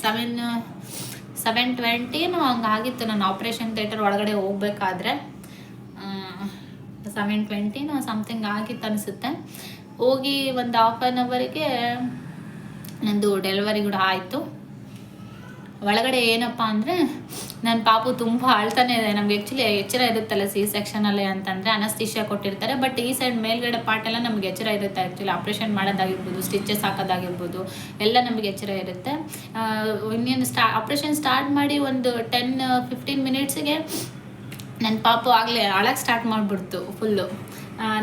ಸೆವೆನ್ ಸೆವೆನ್ ಟ್ವೆಂಟಿನೂ ಹಂಗಾಗಿತ್ತು ನಾನು ಆಪ್ರೇಷನ್ ಥಿಯೇಟರ್ ಒಳಗಡೆ ಹೋಗ್ಬೇಕಾದ್ರೆ. ಸೆವೆನ್ ಟ್ವೆಂಟಿನೂ ಸಮಥಿಂಗ್ ಆಗಿತ್ತು ಅನಿಸುತ್ತೆ. ಹೋಗಿ ಒಂದು ಹಾಫ್ ಆನ್ ಅವರಿಗೆ ನಂದು ಡೆಲಿವರಿ ಕೂಡ ಆಯಿತು. ಒಳಗಡೆ ಏನಪ್ಪ ಅಂದರೆ ನನ್ನ ಪಾಪು ತುಂಬ ಆಳ್ತಾನೆ ಇದೆ. ನಮ್ಗೆ ಆ್ಯಕ್ಚುಲಿ ಎಚ್ಚರ ಇರುತ್ತಲ್ಲ ಸಿ ಸೆಕ್ಷನಲ್ಲಿ ಅಂತಂದರೆ ಅನಸ್ತಿಷ್ಯ ಕೊಟ್ಟಿರ್ತಾರೆ. ಬಟ್ ಈ ಸೈಡ್ ಮೇಲ್ಗಡೆ ಪಾರ್ಟ್ ಎಲ್ಲ ನಮ್ಗೆ ಎಚ್ಚರ ಇರುತ್ತೆ ಆ್ಯಕ್ಚುಲಿ ಆಪ್ರೇಷನ್ ಮಾಡೋದಾಗಿರ್ಬೋದು ಸ್ಟಿಚಸ್ ಹಾಕೋದಾಗಿರ್ಬೋದು, ಎಲ್ಲ ನಮಗೆ ಎಚ್ಚರ ಇರುತ್ತೆ. ಇನ್ನೇನು ಸ್ಟಾ ಆಪ್ರೇಷನ್ ಸ್ಟಾರ್ಟ್ ಮಾಡಿ ಒಂದು ಟೆನ್ ಫಿಫ್ಟೀನ್ ಮಿನಿಟ್ಸಿಗೆ ನನ್ನ ಪಾಪು ಆಗಲೇ ಅಳಕ್ಕೆ ಸ್ಟಾರ್ಟ್ ಮಾಡಿಬಿಡ್ತು ಫುಲ್ಲು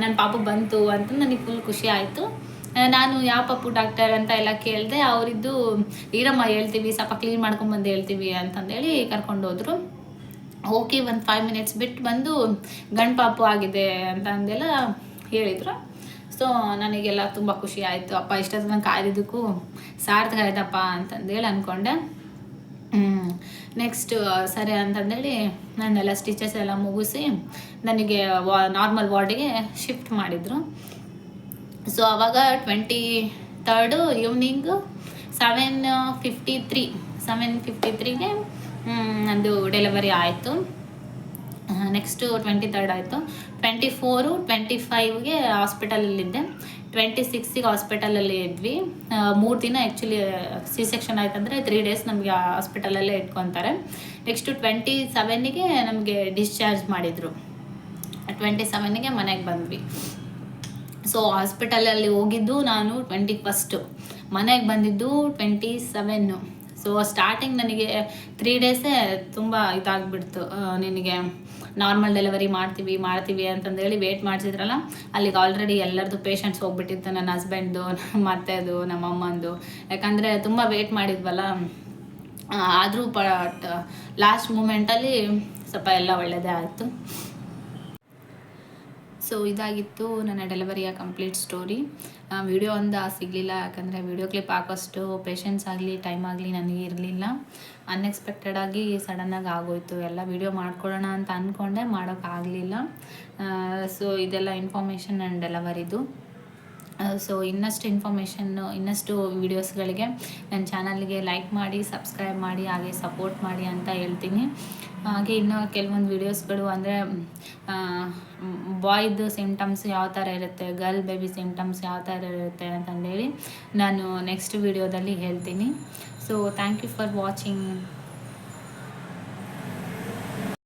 ನನ್ನ ಪಾಪ ಬಂತು ಅಂತ ನನಗೆ ಫುಲ್ ಖುಷಿ ಆಯಿತು. ನಾನು ಯಾವ ಪಪ್ಪು ಡಾಕ್ಟರ್ ಅಂತ ಎಲ್ಲ ಕೇಳಿದೆ, ಅವರಿದ್ದು ಈರಮ್ಮ ಹೇಳ್ತೀವಿ, ಸ್ವಲ್ಪ ಕ್ಲೀನ್ ಮಾಡ್ಕೊಂಬಂದು ಹೇಳ್ತೀವಿ ಅಂತಂದೇಳಿ ಕರ್ಕೊಂಡು ಹೋದರು. ಓಕೆ, ಒಂದು ಫೈವ್ ಮಿನಿಟ್ಸ್ ಬಿಟ್ಟು ಬಂದು ಗಂಡು ಪಾಪು ಆಗಿದೆ ಅಂತ ಅಂದೆಲ್ಲ ಹೇಳಿದರು. ಸೊ ನನಗೆಲ್ಲ ತುಂಬ ಖುಷಿ ಆಯಿತು. ಅಪ್ಪ ಇಷ್ಟೊತ್ತು ಕಾಯ್ದಿದ್ದಕ್ಕೂ ಸಾರ್ಥಕ ಆಯ್ತಪ್ಪ ಅಂತಂದೇಳಿ ಅಂದ್ಕೊಂಡೆ ನೆಕ್ಸ್ಟ್ ಸರಿ ಅಂತಂದೇಳಿ ನನ್ನೆಲ್ಲ ಸ್ಟಿಚಸ್ ಎಲ್ಲ ಮುಗಿಸಿ ನನಗೆ ವಾ ನಾರ್ಮಲ್ ವಾರ್ಡಿಗೆ ಶಿಫ್ಟ್ ಮಾಡಿದರು. ಸೊ ಅವಾಗ twenty third evening seven fifty three seven fifty ತ್ರೀಗೆ ನಂದು ಡೆಲಿವರಿ ಆಯಿತು. ನೆಕ್ಸ್ಟು ಟ್ವೆಂಟಿ ತರ್ಡ್ ಆಯಿತು. ಟ್ವೆಂಟಿ ಫೋರು ಟ್ವೆಂಟಿ ಫೈವ್ಗೆ ಹಾಸ್ಪಿಟಲಲ್ಲಿದ್ದೆ ಟ್ವೆಂಟಿ ಸಿಕ್ಸಿಗೆ ಹಾಸ್ಪಿಟಲಲ್ಲಿ ಇದ್ವಿ. ಮೂರು ದಿನ ಆ್ಯಕ್ಚುಲಿ ಸಿ ಸೆಕ್ಷನ್ ಆಯ್ತಂದರೆ ತ್ರೀ ಡೇಸ್ ನಮಗೆ ಹಾಸ್ಪಿಟಲಲ್ಲೇ ಇಟ್ಕೊತಾರೆ. ನೆಕ್ಸ್ಟು ಟ್ವೆಂಟಿ ಸೆವೆನ್ನಿಗೆ ನಮಗೆ ಡಿಸ್ಚಾರ್ಜ್ ಮಾಡಿದರು. ಟ್ವೆಂಟಿ ಸೆವೆನ್ನಿಗೆ ಮನೆಗೆ ಬಂದ್ವಿ. ಸೊ ಹಾಸ್ಪಿಟಲಲ್ಲಿ ಹೋಗಿದ್ದು ನಾನು ಟ್ವೆಂಟಿ ಫಸ್ಟು ಮನೆಗೆ ಬಂದಿದ್ದು ಟ್ವೆಂಟಿ ಸೆವೆನ್ನು ಸೊ ಸ್ಟಾರ್ಟಿಂಗ್ ನನಗೆ ತ್ರೀ ಡೇಸೇ ತುಂಬ ಇದಾಗ್ಬಿಡ್ತು ನಿನಗೆ. ನಾರ್ಮಲ್ ಡೆಲಿವರಿ ಮಾಡ್ತೀವಿ ಮಾಡ್ತೀವಿ ಅಂತಂದೇಳಿ ವೇಟ್ ಮಾಡಿಸಿದ್ರಲ್ಲ, ಅಲ್ಲಿಗೆ ಆಲ್ರೆಡಿ ಎಲ್ಲರದು ಪೇಷಂಟ್ಸ್ ಹೋಗ್ಬಿಟ್ಟಿತ್ತು, ನನ್ನ ಹಸ್ಬೆಂಡು ನಮ್ಮ ಅತ್ತೆದು, ನಮ್ಮ ಅಮ್ಮಂದು. ಯಾಕಂದರೆ ತುಂಬ ವೇಟ್ ಮಾಡಿದ್ವಲ್ಲ. ಆದರೂ ಬಟ್ ಲಾಸ್ಟ್ ಮೂಮೆಂಟಲ್ಲಿ ಸ್ವಲ್ಪ ಎಲ್ಲ ಒಳ್ಳೆಯದೇ ಆಯಿತು. ಸೊ ಇದಾಗಿತ್ತು ನನ್ನ ಡೆಲಿವರಿಯ ಕಂಪ್ಲೀಟ್ ಸ್ಟೋರಿ ವಿಡಿಯೋ ಒಂದು ಸಿಗಲಿಲ್ಲ, ಯಾಕಂದರೆ ವಿಡಿಯೋ ಕ್ಲಿಪ್ ಹಾಕೋಷ್ಟು ಪೇಷನ್ಸ್ ಆಗಲಿ ಟೈಮ್ ಆಗಲಿ ನನಗೆ ಇರಲಿಲ್ಲ. ಅನ್ಎಕ್ಸ್ಪೆಕ್ಟೆಡಾಗಿ ಸಡನ್ನಾಗಿ ಆಗೋಯ್ತು. ಎಲ್ಲ ವಿಡಿಯೋ ಮಾಡ್ಕೊಳ್ಳೋಣ ಅಂತ ಅಂದ್ಕೊಂಡೆ ಮಾಡೋಕ್ಕಾಗಲಿಲ್ಲ ಸೊ ಇದೆಲ್ಲ ಇನ್ಫಾರ್ಮೇಷನ್ ನನ್ನ ಡೆಲಿವರಿದು ಸೊ ಇನ್ನಷ್ಟು ಇನ್ಫಾರ್ಮೇಷನ್ನು ಇನ್ನಷ್ಟು ವೀಡಿಯೋಸ್ಗಳಿಗೆ ನನ್ನ ಚಾನಲ್ಗೆ ಲೈಕ್ ಮಾಡಿ ಸಬ್ಸ್ಕ್ರೈಬ್ ಮಾಡಿ, ಹಾಗೆ ಸಪೋರ್ಟ್ ಮಾಡಿ ಅಂತ ಹೇಳ್ತೀನಿ. ಹಾಗೆ ಇನ್ನೂ ಕೆಲವೊಂದು ವೀಡಿಯೋಸ್ಗಳು ಅಂದರೆ ಬಾಯ್ದು ಸಿಮ್ಟಮ್ಸ್ ಯಾವ ಥರ ಇರುತ್ತೆ ಗರ್ಲ್ ಬೇಬಿ ಸಿಮ್ಟಮ್ಸ್ ಯಾವ ಥರ ಇರುತ್ತೆ ಅಂತಂದೇಳಿ ನಾನು ನೆಕ್ಸ್ಟ್ ವೀಡಿಯೋದಲ್ಲಿ ಹೇಳ್ತೀನಿ. So thank you for watching